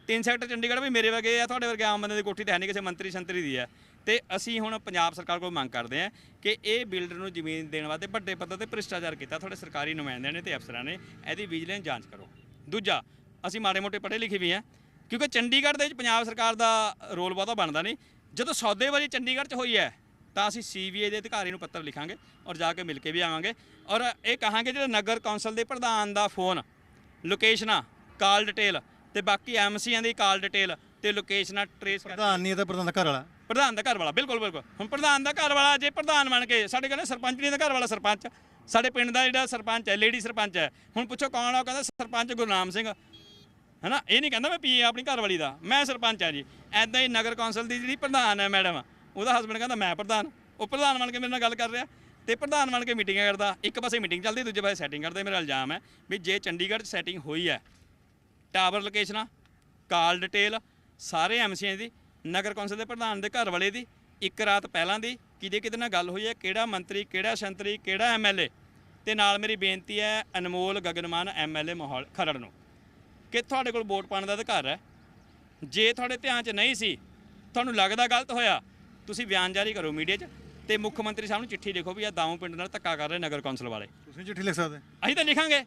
3 ਸੈਕਟਰ ਚੰਡੀਗੜ੍ਹ ਵੀ ਮੇਰੇ ਵਰਗੇ ਆ, ਤੁਹਾਡੇ ਵਰਗੇ ਆਮ ਬੰਦੇ ਦੀ ਕੋਠੀ ਤਾਂ ਹੈ ਨਹੀਂ ਕਿਸੇ ਮੰਤਰੀ ਸੰਤਰੀ ਦੀ ਹੈ। ਤੇ ਅਸੀਂ ਹੁਣ ਪੰਜਾਬ ਸਰਕਾਰ ਕੋਲ ਮੰਗ ਕਰਦੇ ਹਾਂ ਕਿ ਇਹ ਬਿਲਡਰ ਨੂੰ ਜ਼ਮੀਨ ਦੇਣ ਵਾਸਤੇ ਵੱਡੇ ਪੱਧਰ ਤੇ ਭ੍ਰਿਸ਼ਟਾਚਾਰ ਕੀਤਾ, ਤੁਹਾਡੇ ਸਰਕਾਰੀ ਨੁਮਾਇੰਦਿਆਂ ਨੇ ਤੇ ਅਫਸਰਾਂ ਨੇ, ਇਹਦੀ ਵਿਜੀਲੈਂਸ ਜਾਂਚ ਕਰੋ। ਦੂਜਾ, ਅਸੀਂ ਮਾੜੇ ਮੋਟੇ ਪੜ੍ਹੇ ਲਿਖੇ ਵੀ ਹਾਂ, ਕਿਉਂਕਿ ਚੰਡੀਗੜ੍ਹ ਦੇ ਵਿੱਚ ਪੰਜਾਬ ਸਰਕਾਰ ਦਾ ਰੋਲ ਬਹੁਤਾ ਬਣਦਾ ਨਹੀਂ। ਜਦੋਂ ਸੌਦੇਬਾਜ਼ੀ ਚੰਡੀਗੜ੍ਹ 'ਚ ਹੋਈ ਹੈ, ਤਾਂ ਅਸੀਂ ਸੀਬੀਆਈ ਦੇ ਅਧਿਕਾਰੀ ਨੂੰ ਪੱਤਰ ਲਿਖਾਂਗੇ ਔਰ ਜਾ ਕੇ ਮਿਲ ਕੇ ਵੀ ਆਵਾਂਗੇ ਔਰ ਇਹ ਕਹਾਂਗੇ ਜਿਹੜਾ ਨਗਰ ਕੌਂਸਲ ਦੇ ਪ੍ਰਧਾਨ ਦਾ ਫੋਨ ਲੋਕੇਸ਼ਨਾਂ ਕਾਲ ਡਿਟੇਲ ਤੇ ਬਾਕੀ ਐਮਸੀਆਂ ਦੀ ਕਾਲ ਡਿਟੇਲ ਤੇ ਲੋਕੇਸ਼ਨਾਂ ਟਰੇਸ ਕਰ ਪ੍ਰਧਾਨ ਨਹੀਂ ਤਾਂ ਪ੍ਰਧਾਨ ਦਾ ਘਰ ਵਾਲਾ ਪ੍ਰਧਾਨ ਦਾ ਘਰ ਵਾਲਾ ਬਿਲਕੁਲ ਬਿਲਕੁਲ। ਹੁਣ ਪ੍ਰਧਾਨ ਦਾ ਘਰ ਵਾਲਾ ਜੇ ਪ੍ਰਧਾਨ ਬਣ ਕੇ ਸਾਡੇ ਕਹਿੰਦੇ ਸਰਪੰਚ ਨਹੀਂ ਦਾ ਘਰ ਵਾਲਾ ਸਰਪੰਚ। ਸਾਡੇ ਪਿੰਡ ਦਾ ਜਿਹੜਾ ਸਰਪੰਚ ਹੈ ਲੇਡੀ ਸਰਪੰਚ ਹੈ। ਹੁਣ ਪੁੱਛੋ ਕੌਣ ਆ ਉਹ ਕਹਿੰਦਾ ਸਰਪੰਚ ਗੁਰਨਾਮ ਸਿੰਘ। ਹੈਨਾ ਇਹ ਨਹੀਂ ਕਹਿੰਦਾ ਮੈਂ ਪੀਏ ਆਪਣੀ ਘਰ ਵਾਲੀ ਦਾ ਮੈਂ ਸਰਪੰਚ ਆ ਜੀ। ਐਦਾਂ ਹੀ ਨਗਰ ਕੌਂਸਲ ਦੀ ਜਿਹੜੀ ਪ੍ਰਧਾਨ ਹੈ ਮੈਡਮ ਉਹਦਾ ਹਸਬੰਡ ਕਹਿੰਦਾ ਮੈਂ ਪ੍ਰਧਾਨ। ਉਹ ਪ੍ਰਧਾਨ ਬਣ ਕੇ ਮੇਰੇ ਨਾਲ ਗੱਲ ਕਰ ਰਿਹਾ। ਤੇ ਪ੍ਰਧਾਨ ਬਣ ਕੇ ਮੀਟਿੰਗਾਂ ਕਰਦਾ, ਇੱਕ ਪਾਸੇ ਮੀਟਿੰਗ ਚੱਲਦੀ, ਦੂਜੇ ਪਾਸੇ ਸੈਟਿੰਗ ਕਰਦੇ, ਮੇਰਾ ਇਲਜ਼ਾਮ ਹੈ ਵੀ ਜੇ ਚੰਡੀਗੜ੍ਹ 'ਚ ਸੈਟਿੰਗ ਹੋਈ ਹੈ ਟਾਵਰ ਲੋਕੇਸ਼ਨਾਂ ਕਾਲ ਡਿਟੇਲ ਸਾਰੇ ਐਮਸੀਆਂ ਦੀ, ਨਗਰ ਕੌਂਸਲ ਦੇ ਪ੍ਰਧਾਨ ਦੇ ਘਰ ਵਾਲੇ ਦੀ, ਇੱਕ ਰਾਤ ਪਹਿਲਾਂ ਦੀ ਕਿਹਦੇ ਕਿਹਦੇ ਨਾਲ ਗੱਲ ਹੋਈ ਹੈ, ਕਿਹੜਾ ਮੰਤਰੀ, ਕਿਹੜਾ ਸੰਤਰੀ, ਕਿਹੜਾ ਐਮਐਲਏ ਤੇ ਨਾਲ ਮੇਰੀ ਬੇਨਤੀ ਹੈ, ਅਨਮੋਲ ਗਗਨਮਾਨ ਐਮਐਲਏ ਮਾਹੌਲ, ਖਰੜ ਨੂੰ, ਕਿ ਤੁਹਾਡੇ ਕੋਲ ਵੋਟ ਪਾਉਣ ਦਾ ਅਧਿਕਾਰ ਹੈ। ਜੇ ਤੁਹਾਡੇ ਧਿਆਨ 'ਚ ਨਹੀਂ ਸੀ, ਤੁਹਾਨੂੰ ਲੱਗਦਾ ਗਲਤ ਹੋਇਆ, ਤੁਸੀਂ ਬਿਆਨ ਜਾਰੀ ਕਰੋ ਮੀਡੀਆ 'ਚ ਤੇ ਮੁੱਖ ਮੰਤਰੀ ਸਾਹਿਬ ਨੂੰ ਚਿੱਠੀ ਲਿਖੋ ਵੀ ਆ ਦਾਊ ਪਿੰਡ ਨਾਲ ਧੱਕਾ ਕਰ ਰਹੇ ਨਗਰ ਕੌਂਸਲ ਵਾਲੇ। ਤੁਸੀਂ ਚਿੱਠੀ ਲਿਖ ਸਕਦੇ? ਅਸੀਂ ਤਾਂ ਲਿਖਾਂਗੇ।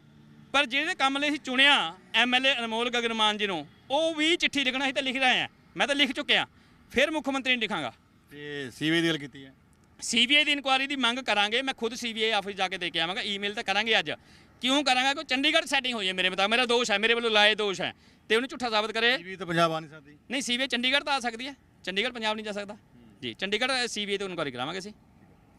ਪਰ ਜਿਹਦੇ ਕੰਮ ਲਈ ਅਸੀਂ ਚੁਣਿਆ ਐਮਐਲਏ ਅਨਮੋਲ ਗਗਨਮਾਨ ਜੀ ਨੂੰ ਉਹ ਵੀ ਚਿੱਠੀ ਲਿਖਣਾ ਅਸੀਂ ਤਾਂ ਲਿਖ ਰਹੇ ਹਾਂ। ਮੈਂ ਤਾਂ ਲਿਖ ਚੁੱਕਿਆ। ਫਿਰ ਮੁੱਖ ਮੰਤਰੀ ਨੂੰ ਲਿਖਾਂਗਾ। ਤੇ ਸੀਵੇ ਦੀ ਗੱਲ ਕੀਤੀ ਹੈ? ਸੀਬੀਆਈ ਦੀ ਇਨਕੁਆਇਰੀ ਦੀ ਮੰਗ ਕਰਾਂਗੇ। ਮੈਂ ਖੁਦ ਸੀਬੀਆਈ ਆਫਿਸ ਜਾ ਕੇ ਦੇ ਕੇ ਆਵਾਂਗਾ। ਈਮੇਲ ਤਾਂ ਕਰਾਂਗੇ ਅੱਜ। ਕਿਉਂ ਕਰਾਂਗਾ? ਕਿ ਚੰਡੀਗੜ੍ਹ ਸੈਟਿੰਗ ਹੋਈ ਹੈ ਮੇਰੇ ਮੁਤਾਬਕ। ਮੇਰਾ ਦੋਸ਼ ਹੈ। ਮੇਰੇ ਵੱਲੋਂ ਲਾਏ ਦੋਸ਼ ਹੈ। ਤੇ ਉਹਨੂੰ ਝੂਠਾ ਸਾਬਤ ਕਰੇ। ਸੀਵੇ ਤਾਂ ਪੰਜਾਬ ਆ ਨਹੀਂ ਸਕਦੀ। ਨਹੀਂ ਸੀਬੀਆਈ ਚੰਡੀਗੜ੍ਹ ਤਾਂ ਆ ਸਕਦੀ ਹੈ। ਚੰਡੀਗੜ੍ਹ ਪੰਜਾਬ ਨਹੀਂ ਜਾ ਸਕਦਾ। ਜੀ, ਚੰਡੀਗੜ੍ਹ ਸੀਬੀਆਈ ਤੋਂ ਇਨਕੁਆਇਰੀ ਕਰਾਵਾਂਗੇ ਅਸੀਂ।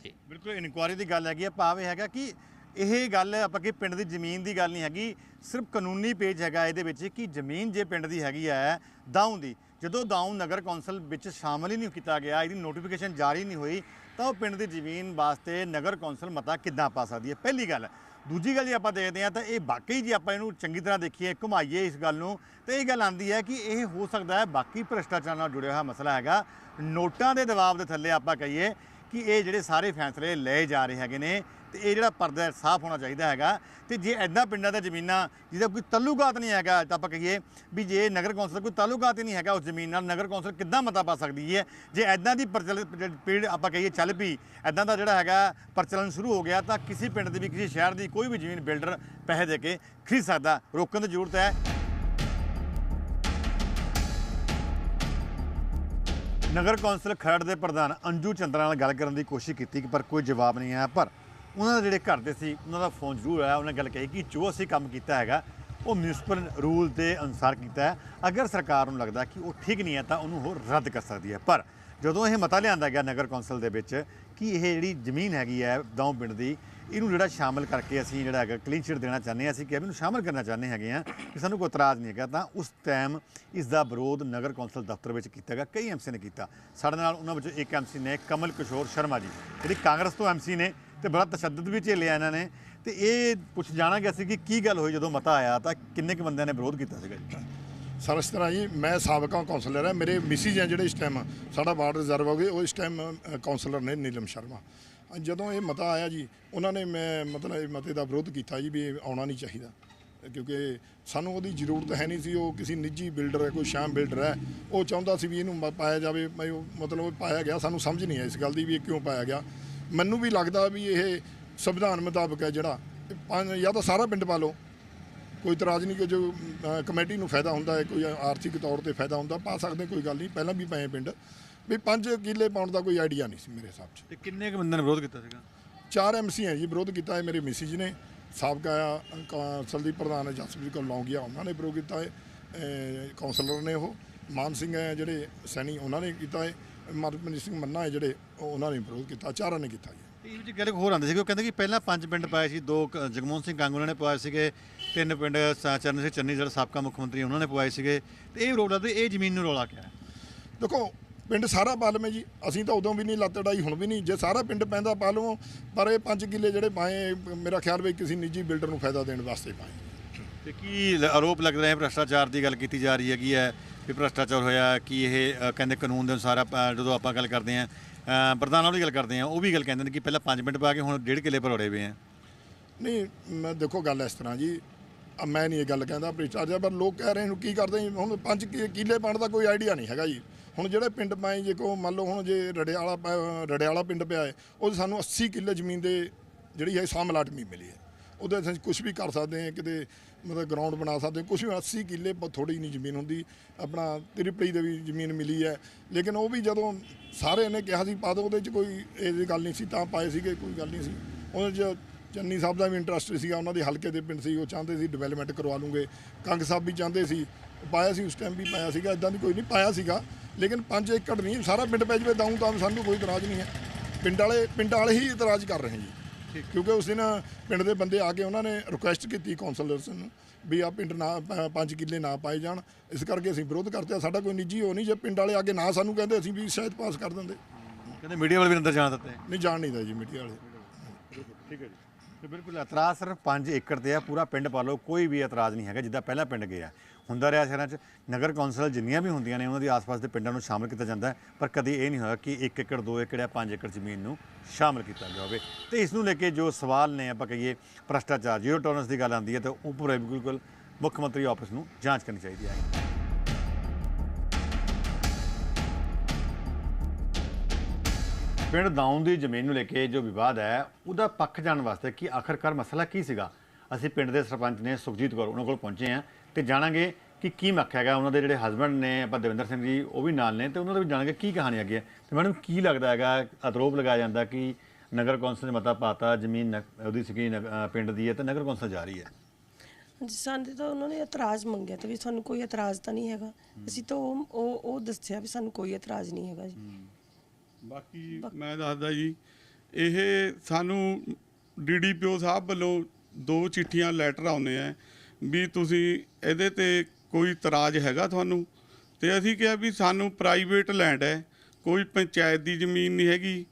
ਜੀ। ਬਿਲਕੁਲ, ਇਨਕੁਆਰੀ ਦੀ ਗੱਲ ਹੈਗੀ ਆ, ਭਾਵ ਇਹ ਹੈਗਾ ਕਿ ਇਹ ਗੱਲ ਆਪਾਂ ਕਿ ਪਿੰਡ ਦੀ ਜ਼ਮੀਨ ਦੀ ਗੱਲ ਨਹੀਂ ਹੈਗੀ, ਸਿਰਫ ਕਾਨੂੰਨੀ ਪੇਜ ਹੈਗਾ ਇਹਦੇ ਵਿੱਚ ਕਿ ਜ਼ਮੀਨ ਜੇ ਪਿੰਡ ਦੀ ਹੈਗੀ ਹੈ, ਦਾਊਂ ਦੀ, ਜਦੋਂ ਦਾਊਂ ਨਗਰ ਕੌਂਸਲ ਵਿੱਚ ਸ਼ਾਮਲ ਹੀ ਨਹੀਂ ਕੀਤਾ ਗਿਆ, ਇਹਦੀ ਨੋਟੀਫਿਕੇਸ਼ਨ ਜਾਰੀ ਨਹੀਂ ਹੋਈ, ਤਾਂ ਉਹ ਪਿੰਡ ਦੀ ਜ਼ਮੀਨ ਵਾਸਤੇ ਨਗਰ ਕੌਂਸਲ ਮਤਾ ਕਿੱਦਾਂ ਪਾ ਸਕਦੀ ਹੈ? ਪਹਿਲੀ ਗੱਲ ਦੂਜੀ ਗੱਲ ਜੇ ਆਪਾਂ ਦੇਖਦੇ ਹਾਂ ਤਾਂ ਇਹ ਵਾਕਈ ਜੇ ਆਪਾਂ ਇਹਨੂੰ ਚੰਗੀ ਤਰ੍ਹਾਂ ਦੇਖੀਏ, ਘੁਮਾਈਏ ਇਸ ਗੱਲ ਨੂੰ, ਤੇ ਇਹ ਗੱਲ ਆਂਦੀ ਹੈ ਕਿ ਇਹ ਹੋ ਸਕਦਾ ਹੈ ਬਾਕੀ ਭ੍ਰਿਸ਼ਟਾਚਾਰ ਨਾਲ ਜੁੜਿਆ ਹੋਇਆ ਮਸਲਾ ਹੈਗਾ। ਨੋਟਾਂ ਦੇ ਦਬਾਅ ਦੇ ਥੱਲੇ ਆਪਾਂ ਕਹੀਏ ਕਿ ਇਹ ਜਿਹੜੇ ਸਾਰੇ ਫੈਸਲੇ ਲਏ ਜਾ ਰਹੇ ਹੈਗੇ ਨੇ ਤੇ ਇਹ ਜਿਹੜਾ ਪਰਦਾ ਸਾਫ਼ ਹੋਣਾ ਚਾਹੀਦਾ ਹੈਗਾ। ਤੇ ਜੇ ਐਦਾਂ ਪਿੰਡਾਂ ਦਾ ਜ਼ਮੀਨਾਂ ਜਿਹਦਾ ਕੋਈ ਤਾਲੁਕਾਤ ਨਹੀਂ ਹੈਗਾ, ਤਾਂ ਆਪਾਂ ਕਹੀਏ ਵੀ ਜੇ ਨਗਰ ਕੌਂਸਲ ਕੋਈ ਤਾਲੁਕਾਤ ਹੀ ਨਹੀਂ ਹੈਗਾ ਉਸ ਜ਼ਮੀਨ ਨਾਲ, ਨਗਰ ਕੌਂਸਲ ਕਿੱਦਾਂ ਮਤਾ ਪਾ ਸਕਦੀ ਹੈ? ਜੇ ਐਦਾਂ ਦੀ ਪ੍ਰਚਲਿਤ ਪੀੜ ਆਪਾਂ ਕਹੀਏ ਚੱਲ ਪਈ ਐਦਾਂ ਦਾ ਜਿਹੜਾ ਹੈਗਾ ਪ੍ਰਚਲਨ ਸ਼ੁਰੂ ਹੋ ਗਿਆ, ਤਾਂ ਕਿਸੇ ਪਿੰਡ ਦੀ ਵੀ, ਕਿਸੇ ਸ਼ਹਿਰ ਦੀ ਕੋਈ ਵੀ ਜ਼ਮੀਨ ਬਿਲਡਰ ਪੈਸੇ ਦੇ ਕੇ ਖਰੀਦ ਸਕਦਾ। ਰੋਕਣ ਦੀ ਜ਼ਰੂਰਤ ਹੈ। ਨਗਰ ਕੌਂਸਲ ਖਰੜ ਦੇ ਪ੍ਰਧਾਨ ਅੰਜੂ ਚੰਦਰਾ ਨਾਲ ਗੱਲ ਕਰਨ ਦੀ ਕੋਸ਼ਿਸ਼ ਕੀਤੀ ਕਿ ਪਰ ਕੋਈ ਜਵਾਬ ਨਹੀਂ ਆਇਆ। ਪਰ ਉਹਨਾਂ ਦੇ ਜਿਹੜੇ ਘਰ ਦੇ ਸੀ, ਉਹਨਾਂ ਦਾ ਫੋਨ ਜ਼ਰੂਰ ਆਇਆ। ਉਹਨਾਂ ਨੇ ਗੱਲ ਕਹੀ ਕਿ ਜੋ ਅਸੀਂ ਕੰਮ ਕੀਤਾ ਹੈਗਾ, ਉਹ ਮਿਊਨਿਸਪਲ ਰੂਲ ਦੇ ਅਨੁਸਾਰ ਕੀਤਾ ਹੈ। ਅਗਰ ਸਰਕਾਰ ਨੂੰ ਲੱਗਦਾ ਕਿ ਉਹ ਠੀਕ ਨਹੀਂ ਹੈ, ਤਾਂ ਉਹਨੂੰ ਉਹ ਰੱਦ ਕਰ ਸਕਦੀ ਹੈ। ਪਰ ਜਦੋਂ ਇਹ ਮਤਾ ਲਿਆਂਦਾ ਗਿਆ ਨਗਰ ਕੌਂਸਲ ਦੇ ਵਿੱਚ ਕਿ ਇਹ ਜਿਹੜੀ ਜ਼ਮੀਨ ਹੈਗੀ ਹੈ, ਦੌਂ ਪਿੰਡ ਦੀ ਇਹਨੂੰ ਜਿਹੜਾ ਸ਼ਾਮਲ ਕਰਕੇ ਅਸੀਂ ਜਿਹੜਾ ਹੈਗਾ ਕਲੀਨ ਚਿਟ ਦੇਣਾ ਚਾਹੁੰਦੇ ਹਾਂ, ਅਸੀਂ ਕਿ ਇਹਨੂੰ ਸ਼ਾਮਲ ਕਰਨਾ ਚਾਹੁੰਦੇ ਹੈਗੇ ਆ ਕਿ ਸਾਨੂੰ ਕੋਈ ਇਤਰਾਜ਼ ਨਹੀਂ ਹੈਗਾ। ਤਾਂ ਉਸ ਟਾਈਮ ਇਸ ਦਾ ਵਿਰੋਧ ਨਗਰ ਕੌਂਸਲ ਦਫ਼ਤਰ ਵਿੱਚ ਕੀਤਾ ਗਿਆ ਕਈ ਐਮਸੀ ਨੇ ਕੀਤਾ। ਸਾਡੇ ਨਾਲ ਉਹਨਾਂ ਵਿੱਚੋਂ ਇੱਕ ਐਮਸੀ ਨੇ, ਕਮਲ ਕਿਸ਼ੋਰ ਸ਼ਰਮਾ ਜੀ, ਜਿਹੜੀ ਕਾਂਗਰਸ ਤੋਂ ਐਮਸੀ ਨੇ ਤੇ ਬੜਾ ਤਸ਼ੱਦਦ ਵੀ ਝੇਲਿਆ ਇਹਨਾਂ ਨੇ। ਤੇ ਇਹ ਪੁੱਛ ਜਾਣਾ ਗਿਆ ਸੀ ਕਿ ਕੀ ਗੱਲ ਹੋਈ ਜਦੋਂ ਮਤਾ ਆਇਆ, ਤਾਂ ਕਿੰਨੇ ਕੁ ਬੰਦਿਆਂ ਨੇ ਵਿਰੋਧ ਕੀਤਾ ਸੀਗਾ ਜੀ? ਸਰ, ਇਸ ਤਰ੍ਹਾਂ ਜੀ, ਮੈਂ ਸਾਬਕਾ ਕਾਉਂਸਲਰ ਹਾਂ, ਮੇਰੇ ਮਿਸਿਜ ਹੈ ਜਿਹੜੇ ਇਸ ਟਾਈਮ ਸਾਡਾ ਵਾਰਡ ਰਿਜ਼ਰਵ ਹੋ ਗਏ ਉਹ ਇਸ ਟਾਈਮ ਕਾਉਂਸਲਰ ਨੇ ਨੀਲਮ ਸ਼ਰਮਾ। ਜਦੋਂ ਇਹ ਮਤਾ ਆਇਆ ਜੀ ਉਹਨਾਂ ਨੇ ਮੈਂ ਮਤਲਬ ਇਹ ਮਤੇ ਦਾ ਵਿਰੋਧ ਕੀਤਾ ਜੀ ਵੀ ਇਹ ਆਉਣਾ ਨਹੀਂ ਚਾਹੀਦਾ। ਕਿਉਂਕਿ ਸਾਨੂੰ ਉਹਦੀ ਜ਼ਰੂਰਤ ਹੈ ਨਹੀਂ ਸੀ ਉਹ ਕਿਸੇ ਨਿੱਜੀ ਬਿਲਡਰ ਹੈ ਕੋਈ ਸ਼ਾਮ ਬਿਲਡਰ ਹੈ। ਉਹ ਚਾਹੁੰਦਾ ਸੀ ਵੀ ਇਹਨੂੰ ਮ- ਪਾਇਆ ਜਾਵੇ ਮੈਂ ਉਹ ਮਤਲਬ ਪਾਇਆ ਗਿਆ ਸਾਨੂੰ ਸਮਝ ਨਹੀਂ ਆਈ ਇਸ ਗੱਲ ਦੀ ਵੀ ਇਹ ਕਿਉਂ ਪਾਇਆ ਗਿਆ। ਮੈਨੂੰ ਵੀ ਲੱਗਦਾ ਵੀ ਇਹ ਸੰਵਿਧਾਨ ਮੁਤਾਬਕ ਹੈ ਜਿਹੜਾ ਇਹ ਪੰਜ- ਜਾਂ ਤਾਂ ਸਾਰਾ ਪਿੰਡ ਪਾ ਲਓ। ਕੋਈ ਇਤਰਾਜ਼ ਨਹੀਂ ਕਿ ਜੋ ਅ, ਕਮੇਟੀ ਨੂੰ ਫਾਇਦਾ ਹੁੰਦਾ ਹੈ ਕੋਈ ਆਰਥਿਕ ਤੌਰ ਤੇ ਫਾਇਦਾ ਹੁੰਦਾ ਪਾ ਸਕਦੇ ਕੋਈ ਗੱਲ ਨਹੀਂ। ਪਹਿਲਾਂ ਵੀ ਪਏ ਪਿੰਡ। ਵੀ 5 ਕਿੱਲੇ ਪਾਉਣ ਦਾ ਕੋਈ ਆਈਡੀਆ ਨਹੀਂ ਸੀ ਮੇਰੇ ਹਿਸਾਬ 'ਚ। ਤੇ ਕਿੰਨੇ ਕੁ ਬੰਦਿਆਂ ਨੇ ਵਿਰੋਧ ਕੀਤਾ ਸੀਗਾ? ਚਾਰ ਐਮਸੀ ਹੈ ਜੀ ਵਿਰੋਧ ਕੀਤਾ ਹੈ ਮੇਰੇ ਮਿਸਿਜ ਨੇ। ਸਾਬਕਾ ਕੌਂਸਲ ਦੀ ਪ੍ਰਧਾਨ ਜਸਪ੍ਰੀਤ ਕੌਰ ਲੌਂਗੀਆ ਉਹਨਾਂ ਨੇ ਵਿਰੋਧ ਕੀਤਾ ਹੈ। ਕੌਂਸਲਰ ਨੇ ਉਹ ਮਾਨ ਸਿੰਘ ਹੈ ਜਿਹੜੇ ਸੈਣੀ ਉਹਨਾਂ ਨੇ ਕੀਤਾ ਹੈ। ਮਨਪ੍ਰੀਤ ਸਿੰਘ ਮੰਨਾ ਹੈ ਜਿਹੜੇ ਉਹ- ਉਹਨਾਂ ਨੇ ਵਿਰੋਧ ਕੀਤਾ ਚਾਰਾਂ ਨੇ ਕੀਤਾ ਜੀ। ਇਹ ਵਿੱਚ ਗੱਲ ਹੋਰ ਆਉਂਦੀ ਸੀ ਉਹ ਕਹਿੰਦੇ ਕਿ ਪਹਿਲਾਂ ਪੰਜ ਪਿੰਡ ਪਾਏ ਸੀ ਦੋ ਜਗਮੋਹਨ ਸਿੰਘ ਉਹਨਾਂ ਨੇ ਪਵਾਏ ਸੀਗੇ ਤਿੰਨ ਪਿੰਡ ਚਰਨ ਸਿੰਘ ਚੰਨੀ ਜਿਹੜਾ ਸਾਬਕਾ ਮੁੱਖ ਮੰਤਰੀ ਉਹਨਾਂ ਨੇ ਪਵਾਏ ਸੀਗੇ। ਤੇ ਇਹ ਰੋਲਾ ਤੇ ਇਹ ਜ਼ਮੀਨ ਨੂੰ ਰੋਲਾ ਕਿਆ ਹੈ? ਦੇਖੋ ਪਿੰਡ ਸਾਰਾ ਪਾ ਲਵੇਂ ਜੀ। ਅਸੀਂ ਤਾਂ ਉਦੋਂ ਵੀ ਨਹੀਂ ਲੱਤ ਅੜਾਈ ਹੁਣ ਵੀ ਨਹੀਂ। ਜੇ ਸਾਰਾ ਪਿੰਡ ਪੈਂਦਾ ਪਾ ਲਵੋ ਪਰ ਇਹ 5 ਕਿੱਲੇ ਜਿਹੜੇ ਪਾਏ ਮੇਰਾ ਖਿਆਲ ਵੀ ਕਿਸੇ ਨਿੱਜੀ ਬਿਲਡਰ ਨੂੰ ਫਾਇਦਾ ਦੇਣ ਵਾਸਤੇ ਪਾਏ। ਤੇ ਕੀ ਆਰੋਪ ਲੱਗ ਰਿਹਾ ਹੈ ਭ੍ਰਸ਼ਟਾਚਾਰ ਦੀ ਗੱਲ ਕੀਤੀ ਜਾ ਰਹੀ ਹੈਗੀ ਹੈ ਵੀ ਭ੍ਰਸ਼ਟਾਚਾਰ ਹੋਇਆ ਕਿ ਇਹ ਕਹਿੰਦੇ ਕਾਨੂੰਨ ਦੇ ਅਨੁਸਾਰ ਜਦੋਂ ਆਪਾਂ ਗੱਲ ਕਰਦੇ ਅ, ਪ੍ਰਧਾਨਾਂ ਦੀ ਗੱਲ ਕਰਦੇ ਹਾਂ ਉਹ ਵੀ ਗੱਲ ਕਹਿੰਦੇ ਨੇ ਕਿ ਪਹਿਲਾਂ 5 ਮਿੰਟ ਪਾ ਕੇ ਹੁਣ ਡੇਢ ਕਿੱਲੇ ਪਰ ਉੜੇ ਹੋਏ ਆ। ਨਹੀਂ ਮੈਂ ਦੇਖੋ ਗੱਲ ਇਸ ਤਰ੍ਹਾਂ ਜੀ ਮੈਂ ਨਹੀਂ ਇਹ ਗੱਲ ਕਹਿੰਦਾ ਭ੍ਰਿਸ਼ਟਾਚਾਰ ਪਰ ਲੋਕ ਕਹਿ ਰਹੇ ਨੂੰ ਕੀ ਕਰਦੇ ਹੁਣ ਪੰਜ ਕਿ- ਕਿੱਲੇ ਪਾਉਣ ਦਾ ਕੋਈ ਆਈਡੀਆ ਨਹੀਂ ਹੈਗਾ ਜੀ। ਹੁਣ ਜਿਹੜੇ ਪਿੰਡ ਪਾਏ ਜੇ ਕੋ ਮੰਨ ਲਓ ਹੁਣ ਜੇ ਰੜਿਆਲਾ ਪਾ- ਰੜਿਆਲਾ ਪਿੰਡ ਪਿਆ ਹੈ, ਉਹ 'ਚ ਸਾਨੂੰ 80 ਕਿੱਲੇ ਜ਼ਮੀਨ ਦੇ ਜਿਹੜੀ ਹੈ ਸਾਮਲਾਟਮੀ ਮਿਲੀ ਹੈ। ਉਹਦੇ ਅਸੀਂ ਕੁਝ ਵੀ ਕਰ ਸਕਦੇ ਹਾਂ, ਕਿਤੇ ਮਤਲਬ ਗਰਾਊਂਡ ਬਣਾ ਸਕਦੇ ਕੁਝ ਵੀ 80 ਕਿੱਲੇ ਬ- ਥੋੜੀ ਨਹੀਂ ਜ਼ਮੀਨ ਹੁੰਦੀ, ਆਪਣਾ ਤ੍ਰਿਪੜੀ ਦੇ ਵੀ ਜ਼ਮੀਨ ਮਿਲੀ ਹੈ। ਲੇਕਿਨ ਉਹ ਵੀ ਜਦੋਂ ਸਾਰੇ ਨੇ ਕਿਹਾ ਸੀ, ਪਾ ਦਿਓ ਉਹਦੇ 'ਚ ਕੋਈ ਇਹ ਗੱਲ ਨਹੀਂ ਸੀ, ਤਾਂ ਪਾਏ ਸੀਗੇ, ਕੋਈ ਗੱਲ ਨਹੀਂ ਸੀ। ਉਹਦੇ 'ਚ ਚੰਨੀ ਸਾਹਿਬ ਦਾ ਵੀ ਇੰਟਰਸਟ ਸੀਗਾ, ਉਹਨਾਂ ਦੇ ਹਲਕੇ ਦੇ ਪਿੰਡ ਸੀ, ਉਹ ਚਾਹੁੰਦੇ ਸੀ ਡਿਵੈਲਪਮੈਂਟ ਕਰਵਾ ਲੂੰਗੇ। ਕੰਗ ਸਾਹਿਬ ਵੀ ਚਾਹੁੰਦੇ ਸੀ ਪਾਇਆ ਸੀ, ਉਸ ਟਾਈਮ ਵੀ ਪਾਇਆ ਸੀਗਾ ਇਦਾਂ ਦੀ ਕੋਈ ਨਹੀਂ, ਪਾਇਆ ਸੀਗਾ। ਲੇਕਿਨ 5 ਏਕੜ ਨਹੀਂ ਸਾਰਾ ਪਿੰਡ ਪੈ ਜਵੇ ਦਾਉਂ ਤਾਂ ਸਾਨੂੰ ਕੋਈ ਇਤਰਾਜ਼ ਨਹੀਂ ਹੈ। ਪਿੰਡ ਵਾਲੇ ਪਿੰਡ ਵਾਲੇ ਹੀ ਇਤਰਾਜ਼ ਕਰ ਰਹੇ ਜੀ। ਕਿਉਂਕਿ ਉਸ ਦਿਨ ਪਿੰਡ ਦੇ ਬੰਦੇ ਆ ਕੇ ਉਹਨਾਂ ਨੇ ਰਿਕੁਐਸਟ ਕੀਤੀ ਕਾਉਂਸਲਰਸ ਨੂੰ ਵੀ ਆ ਪਿੰਡ ਨਾ ਪੰਜ ਕਿੱਲੇ ਨਾ ਪਾਏ ਜਾਣ। ਇਸ ਕਰਕੇ ਅਸੀਂ ਵਿਰੋਧ ਕਰਤੇ ਆ ਸਾਡਾ ਕੋਈ ਨਿੱਜੀ ਹੋ ਨਹੀਂ ਜੇ ਪਿੰਡ ਵਾਲੇ ਆ ਕੇ ਨਾ ਸਾਨੂੰ ਕਹਿੰਦੇ ਅਸੀਂ ਵੀ ਸ਼ਾਇਦ ਪਾਸ ਕਰ ਦਿੰਦੇ। ਕਹਿੰਦੇ ਮੀਡੀਆ ਵਾਲੇ ਵੀ ਅੰਦਰ ਜਾਣ ਦਿੱਤੇ। ਨਹੀਂ ਜਾਣ ਨਹੀਂ ਦਾ ਜੀ ਮੀਡੀਆ ਵਾਲੇ। ਠੀਕ ਹੈ ਜੀ। ਤੇ ਬਿਲਕੁਲ ਇਤਰਾਜ਼ ਸਿਰਫ 5 ਏਕੜ ਤੇ ਆ ਪੂਰਾ ਪਿੰਡ ਪਾ ਲਓ ਕੋਈ ਵੀ ਇਤਰਾਜ਼ ਨਹੀਂ ਹੈਗਾ ਜਿੱਦਾਂ ਪਹਿਲਾਂ ਪਿੰਡ ਗਿਆ। ਹੁੰਦਾ ਰਿਹਾ ਸ਼ਹਿਰਾਂ 'ਚ, ਨਗਰ ਕੌਂਸਲ ਜਿੰਨੀਆਂ ਵੀ ਹੁੰਦੀਆਂ ਨੇ, ਉਹਨਾਂ ਦੇ ਆਸ-ਪਾਸ ਦੇ ਪਿੰਡਾਂ ਨੂੰ ਸ਼ਾਮਲ ਕੀਤਾ ਜਾਂਦਾ ਹੈ, ਪਰ ਕਦੀ ਇਹ ਨਹੀਂ ਹੋਇਆ ਕਿ 1 ਏਕੜ 2 ਏਕੜ ਜਾਂ 5 ਏਕੜ ਜ਼ਮੀਨ ਨੂੰ ਸ਼ਾਮਲ ਕੀਤਾ ਜਾਵੇ। ਤੇ ਇਸ ਨੂੰ ਲੈ ਕੇ ਜੋ ਸਵਾਲ ਨੇ, ਆਪਾਂ ਕਹੀਏ ਭ੍ਰਸ਼ਟਾਚਾਰ ਜ਼ੀਰੋ ਟੋਲਰੈਂਸ ਦੀ ਗੱਲ ਆਉਂਦੀ ਹੈ, ਤਾਂ ਉੱਪਰ ਬਿਲਕੁਲ ਮੁੱਖ ਮੰਤਰੀ ਆਫਿਸ ਨੂੰ ਜਾਂਚ ਕਰਨੀ ਚਾਹੀਦੀ ਹੈ। ਪਿੰਡ ਦਾਊਂ ਦੀ ਜ਼ਮੀਨ ਨੂੰ ਲੈ ਕੇ ਜੋ ਵਿਵਾਦ ਹੈ, ਉਹਦਾ ਪੱਖ ਜਾਣ ਵਾਸਤੇ ਕਿ ਆਖਰਕਾਰ ਮਸਲਾ ਕੀ ਸੀਗਾ? ਅਸੀਂ ਪਿੰਡ ਦੇ ਸਰਪੰਚ ਨੇ ਸੁਖਜੀਤ ਕੌਰ ਉਹਨਾਂ ਕੋਲ ਪਹੁੰਚੇ ਹਾਂ। ਤੇ ਜਾਣਾਂਗੇ ਕਿ ਕੀ ਮੱਖ ਹੈਗਾ। ਉਹਨਾਂ ਦੇ ਜਿਹੜੇ ਹਸਬੰਡ ਨੇ ਆਪਾਂ ਦਵਿੰਦਰ ਸਿੰਘ ਜੀ ਉਹ ਵੀ ਨਾਲ ਨੇ ਤੇ ਉਹਨਾਂ ਦਾ ਵੀ ਜਾਣਾਂਗੇ ਕੀ ਕਹਾਣੀ ਹੈ। ਤੇ ਮੈਨੂੰ ਕੀ ਲੱਗਦਾ ਹੈਗਾ ਆਰੋਪ ਲਗਾਇਆ ਜਾਂਦਾ ਕਿ ਨਗਰ ਕੌਂਸਲ ਨੇ ਮਤਾ ਪਾਤਾ ਜ਼ਮੀਨ ਉਹਦੀ ਸੀਗੀ ਪਿੰਡ ਦੀ ਹੈ ਤੇ ਨਗਰ ਕੌਂਸਲ ਜਾ ਰਹੀ ਹੈ। ਹਾਂਜੀ ਸਾਨੂੰ ਤਾਂ ਉਹਨਾਂ ਨੇ ਇਤਰਾਜ਼ ਮੰਗਿਆ ਤੇ ਵੀ ਸਾਨੂੰ ਕੋਈ ਇਤਰਾਜ਼ ਤਾਂ ਨਹੀਂ ਹੈਗਾ। ਅਸੀਂ ਤਾਂ ਉਹ ਉਹ ਉਹ ਦੱਸਿਆ ਵੀ ਸਾਨੂੰ ਕੋਈ ਇਤਰਾਜ਼ ਨਹੀਂ ਹੈਗਾ ਜੀ। ਬਾਕੀ ਮੈਂ ਦੱਸਦਾ ਜੀ ਇਹ ਸਾਨੂੰ ਡੀਡੀਪੀਓ ਸਾਹਿਬ ਵੱਲੋਂ ਦੋ ਚਿੱਠੀਆਂ ਲੈਟਰ ਆਉਂਦੇ ਆ। ਵੀ ਤੁਸੀਂ ਇਹਦੇ ਤੇ ਕੋਈ ਇਤਰਾਜ਼ ਹੈਗਾ ਤੁਹਾਨੂੰ? ਤੇ ਅਸੀਂ ਕਿਹਾ ਵੀ ਸਾਨੂੰ ਪ੍ਰਾਈਵੇਟ ਲੈਂਡ ਹੈ, ਕੋਈ ਪੰਚਾਇਤ ਦੀ ਜ਼ਮੀਨ ਨਹੀਂ ਹੈਗੀ।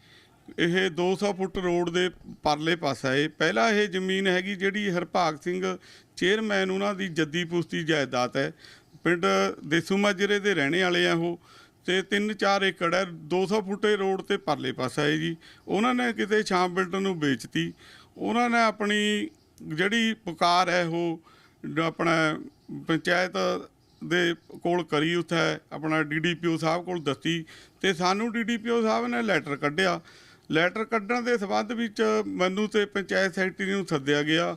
ਇਹ 200 ਫੁੱਟ ਰੋਡ ਦੇ ਪਰਲੇ ਪਾਸਾ ਹੈ। ਪਹਿਲਾ ਇਹ ਜ਼ਮੀਨ ਹੈਗੀ ਜਿਹੜੀ ਹਰਭਾਗ ਸਿੰਘ ਚੇਅਰਮੈਨ ਉਹਨਾਂ ਦੀ ਜੱਦੀ ਪੁਸ਼ਤੀ ਜਾਇਦਾਦ ਹੈ। ਪਿੰਡ ਦੇਸੂ ਮਾਜਰੇ ਦੇ ਰਹਿਣੇ ਵਾਲੇ ਆ ਉਹ। ਤੇ 3-4 ਏਕੜ ਹੈ 200 ਫੁੱਟੇ ਰੋਡ ਤੇ ਪਰਲੇ ਪਾਸਾ ਹੈ ਜੀ। ਉਹਨਾਂ ਨੇ ਕਿਤੇ ਸ਼ਾਮ ਬਿਲਡਰ ਨੂੰ ਵੇਚਤੀ। ਉਹਨਾਂ ਨੇ ਆਪਣੀ ਜਿਹੜੀ ਪੁਕਾਰ ਹੈ ਉਹ ਆਪਣਾ ਪੰਚਾਇਤ ਦੇ ਕੋਲ ਕਰੀ ਉੱਥੇ, ਆਪਣਾ ਡੀਡੀਪੀਓ ਸਾਹਿਬ ਕੋਲ ਦੱਸੀ ਤੇ ਸਾਨੂੰ ਡੀਡੀਪੀਓ ਸਾਹਿਬ ਨੇ ਲੈਟਰ ਕੱਢਿਆ। ਲੈਟਰ ਕੱਢਣ ਦੇ ਸਬੰਧ ਵਿੱਚ ਮੈਨੂੰ ਤੇ ਪੰਚਾਇਤ ਸੈਕਟਰੀ ਨੂੰ ਸੱਦਿਆ ਗਿਆ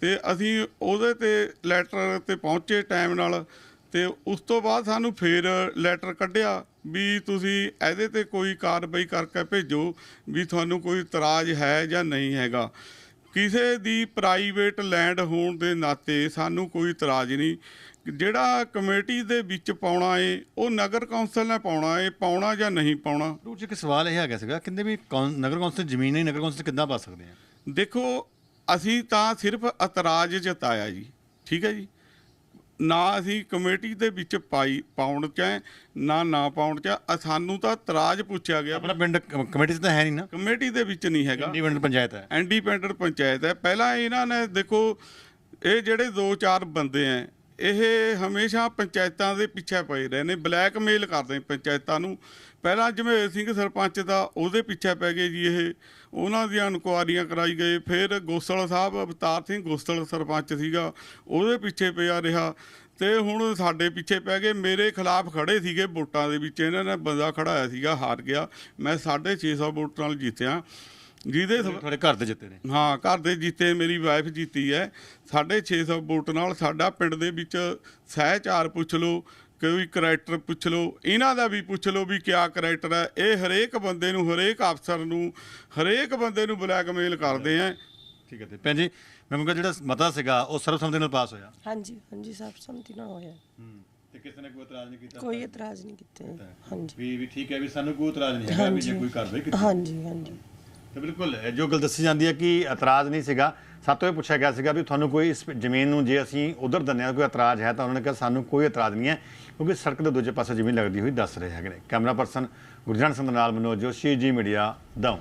ਤੇ ਅਸੀਂ ਉਹਦੇ ਤੇ ਲੈਟਰ ਤੇ ਪਹੁੰਚੇ ਟਾਈਮ ਨਾਲ ਤੇ ਉਸ ਤੋਂ ਬਾਅਦ ਸਾਨੂੰ ਫੇਰ ਲੈਟਰ ਕੱਢਿਆ ਵੀ ਤੁਸੀਂ ਇਹਦੇ ਤੇ ਕੋਈ ਕਾਰਵਾਈ ਕਰਕੇ ਭੇਜੋ ਵੀ ਤੁਹਾਨੂੰ ਕੋਈ ਇਤਰਾਜ਼ ਹੈ ਜਾਂ ਨਹੀਂ ਹੈਗਾ। ਕਿਸੇ ਦੀ ਪ੍ਰਾਈਵੇਟ ਲੈਂਡ ਹੋਣ ਦੇ ਨਾਤੇ ਸਾਨੂੰ ਕੋਈ ਇਤਰਾਜ਼ ਨਹੀਂ। ਜਿਹੜਾ ਕਮੇਟੀ ਦੇ ਵਿੱਚ ਪਾਉਣਾ ਏ ਉਹ ਨਗਰ ਕੌਂਸਲ ਨੇ ਪਾਉਣਾ ਏ ਪਾਉਣਾ ਜਾਂ ਨਹੀਂ ਪਾਉਣਾ? ਰੂਟ 'ਚ ਇੱਕ ਸਵਾਲ ਇਹ ਹੈਗਾ ਸੀਗਾ ਕਹਿੰਦੇ ਵੀ ਕੌਣ- ਨਗਰ ਕੌਂਸਲ ਜ਼ਮੀਨ ਨਹੀਂ ਨਗਰ ਕੌਂਸਲ ਕਿੱਦਾਂ ਪਾ ਸਕਦੇ ਆ? ਦੇਖੋ ਅਸੀਂ ਤਾਂ ਸਿਰਫ ਇਤਰਾਜ਼ ਜਤਾਇਆ ਜੀ ਠੀਕ ਹੈ ਜੀ? ਨਾ ਅਸੀਂ ਕਮੇਟੀ ਦੇ ਵਿੱਚ ਪਾਈ ਪਾਉਣ ਚ ਹੈ, ਨਾ ਨਾ ਪਾਉਣ ਚ ਹੈ। ਸਾਨੂੰ ਤਾਂ ਇਤਰਾਜ਼ ਪੁੱਛਿਆ ਗਿਆ ਆਪਣਾ ਪਿੰਡ ਕ- ਕਮੇਟੀ 'ਚ ਤਾਂ ਹੈ ਨਹੀਂ ਨਾ। ਕਮੇਟੀ ਦੇ ਵਿੱਚ ਨਹੀਂ ਹੈਗਾ। ਇੰਡੀਪੈਂਡੈਂਟ ਪੰਚਾਇਤ ਹੈ। ਇੰਡੀਪੈਂਡੈਂਟ ਪੰਚਾਇਤ ਹੈ। ਪਹਿਲਾਂ ਇਹਨਾਂ ਨੇ ਦੇਖੋ ਇਹ ਜਿਹੜੇ ਦੋ ਚਾਰ ਬੰਦੇ ਆ ਇਹ ਹਮੇਸ਼ਾ ਪੰਚਾਇਤਾਂ ਦੇ ਪਿੱਛੇ ਪਏ ਰਹੇ ਨੇ। ਬਲੈਕਮੇਲ ਕਰਦੇ ਪੰਚਾਇਤਾਂ ਨੂੰ। ਪਹਿਲਾਂ ਜਮੇਰ ਸਿੰਘ ਸਰਪੰਚ ਦਾ ਉਹਦੇ ਪਿੱਛੇ ਪੈ ਗਏ ਜੀ ਇਹ। ਉਹਨਾਂ ਦੀਆਂ ਇਨਕੁਆਰੀਆਂ ਕਰਾਈ ਗਏ। ਫਿਰ ਗੋਸਲ ਸਾਹਿਬ ਅਵਤਾਰ ਸਿੰਘ ਗੋਸਲ ਸਰਪੰਚ ਸੀਗਾ ਉਹਦੇ ਪਿੱਛੇ ਪਿਆ ਰਿਹਾ। ਤੇ ਹੁਣ ਸਾਡੇ ਪਿੱਛੇ ਪੈ ਗਏ। ਮੇਰੇ ਖਿਲਾਫ ਖੜੇ ਸੀਗੇ ਵੋਟਾਂ ਦੇ ਵਿੱਚ। ਇਹਨਾਂ ਨੇ ਬੰਦਾ ਖੜਾਇਆ ਸੀਗਾ ਹਾਰ ਗਿਆ। ਮੈਂ 650 ਵੋਟਾਂ ਨਾਲ ਜਿੱਤਿਆ। ਜਿਹਦੇ ਤੁਹਾਡੇ ਘਰ ਦੇ ਜਿੱਤੇ ਨੇ? ਹਾਂ ਘਰ ਦੇ ਜਿੱਤੇ ਮੇਰੀ ਵਾਈਫ ਜਿੱਤੀ ਹੈ। 650 ਵੋਟ ਨਾਲ ਸਾਡਾ ਪਿੰਡ ਦੇ ਵਿੱਚ ਸਹਿਚਾਰ ਪੁੱਛ ਲਓ। ਕੋਈ ਕਰੈਕਟਰ ਪੁੱਛ ਲਓ ਇਹਨਾਂ ਦਾ ਵੀ ਪੁੱਛ ਲਓ ਵੀ ਕਿਆ ਕਰੈਕਟਰ ਹੈ। ਇਹ ਹਰੇਕ ਬੰਦੇ ਨੂੰ ਹਰੇਕ ਅਫਸਰ ਨੂੰ ਹਰੇਕ ਬੰਦੇ ਨੂੰ ਬਲੈਕਮੇਲ ਕਰਦੇ ਆ। ਠੀਕ ਹੈ ਤੇ ਭੈਣ ਜੀ ਮੈਂ ਕਹੂੰਗਾ ਜਿਹੜਾ ਮਤਾ ਸੀਗਾ ਉਹ ਸਰਬਸੰਮਤੀ ਨਾਲ ਪਾਸ ਹੋਇਆ। ਹਾਂਜੀ ਹਾਂਜੀ ਸਰਬ ਸੰਮਤੀ ਨਾਲ ਹੋਇਆ। ਤੇ ਕਿਸੇ ਨੇ ਕੋਈ ਇਤਰਾਜ਼ ਨਹੀਂ ਕੀਤਾ? ਕੋਈ ਇਤਰਾਜ਼ ਨਹੀਂ ਕੀਤੇ। ਹਾਂਜੀ। ਵੀ ਵੀ ਠੀਕ ਹੈ ਵੀ ਸਾਨੂੰ ਕੋਈ ਇਤਰਾਜ਼ ਨਹੀਂ ਹੈਗਾ ਵੀ ਜੇ ਕੋਈ ਕਾਰਵਾਈ ਕੀਤੀ ਹਾਂਜੀ ਹਾਂਜੀ। ਤੇ ਬਿਲਕੁਲ ਇਹ ਜੋ ਗੱਲ ਦੱਸੀ ਜਾਂਦੀ ਹੈ ਕਿ ਇਤਰਾਜ਼ ਨਹੀਂ ਸੀਗਾ ਸਾਤੋਂ ਇਹ ਪੁੱਛਿਆ ਗਿਆ ਸੀਗਾ ਵੀ ਤੁਹਾਨੂੰ ਕੋਈ ਇਸ ਜ਼ਮੀਨ ਨੂੰ ਜੇ ਅਸੀਂ ਉਧਰ ਦਿੰਦੇ ਹਾਂ ਕੋਈ ਇਤਰਾਜ਼ ਹੈ ਤਾਂ ਉਹਨਾਂ ਨੇ ਕਿਹਾ ਸਾਨੂੰ ਕੋਈ ਇਤਰਾਜ਼ ਨਹੀਂ ਹੈ। ਕਿਉਂਕਿ ਸੜਕ ਦੇ ਦੂਜੇ ਪਾਸੇ ਜ਼ਮੀਨ ਲੱਗਦੀ ਹੋਈ ਦੱਸ ਰਹੇ ਹੈਗੇ ਨੇ। ਕੈਮਰਾ ਪਰਸਨ ਗੁਰਜਨ ਸਿੰਘ ਦੇ ਨਾਲ ਮਨੋਜ ਜੋਸ਼ੀ, ਜੀ ਮੀਡੀਆ, ਦਮ।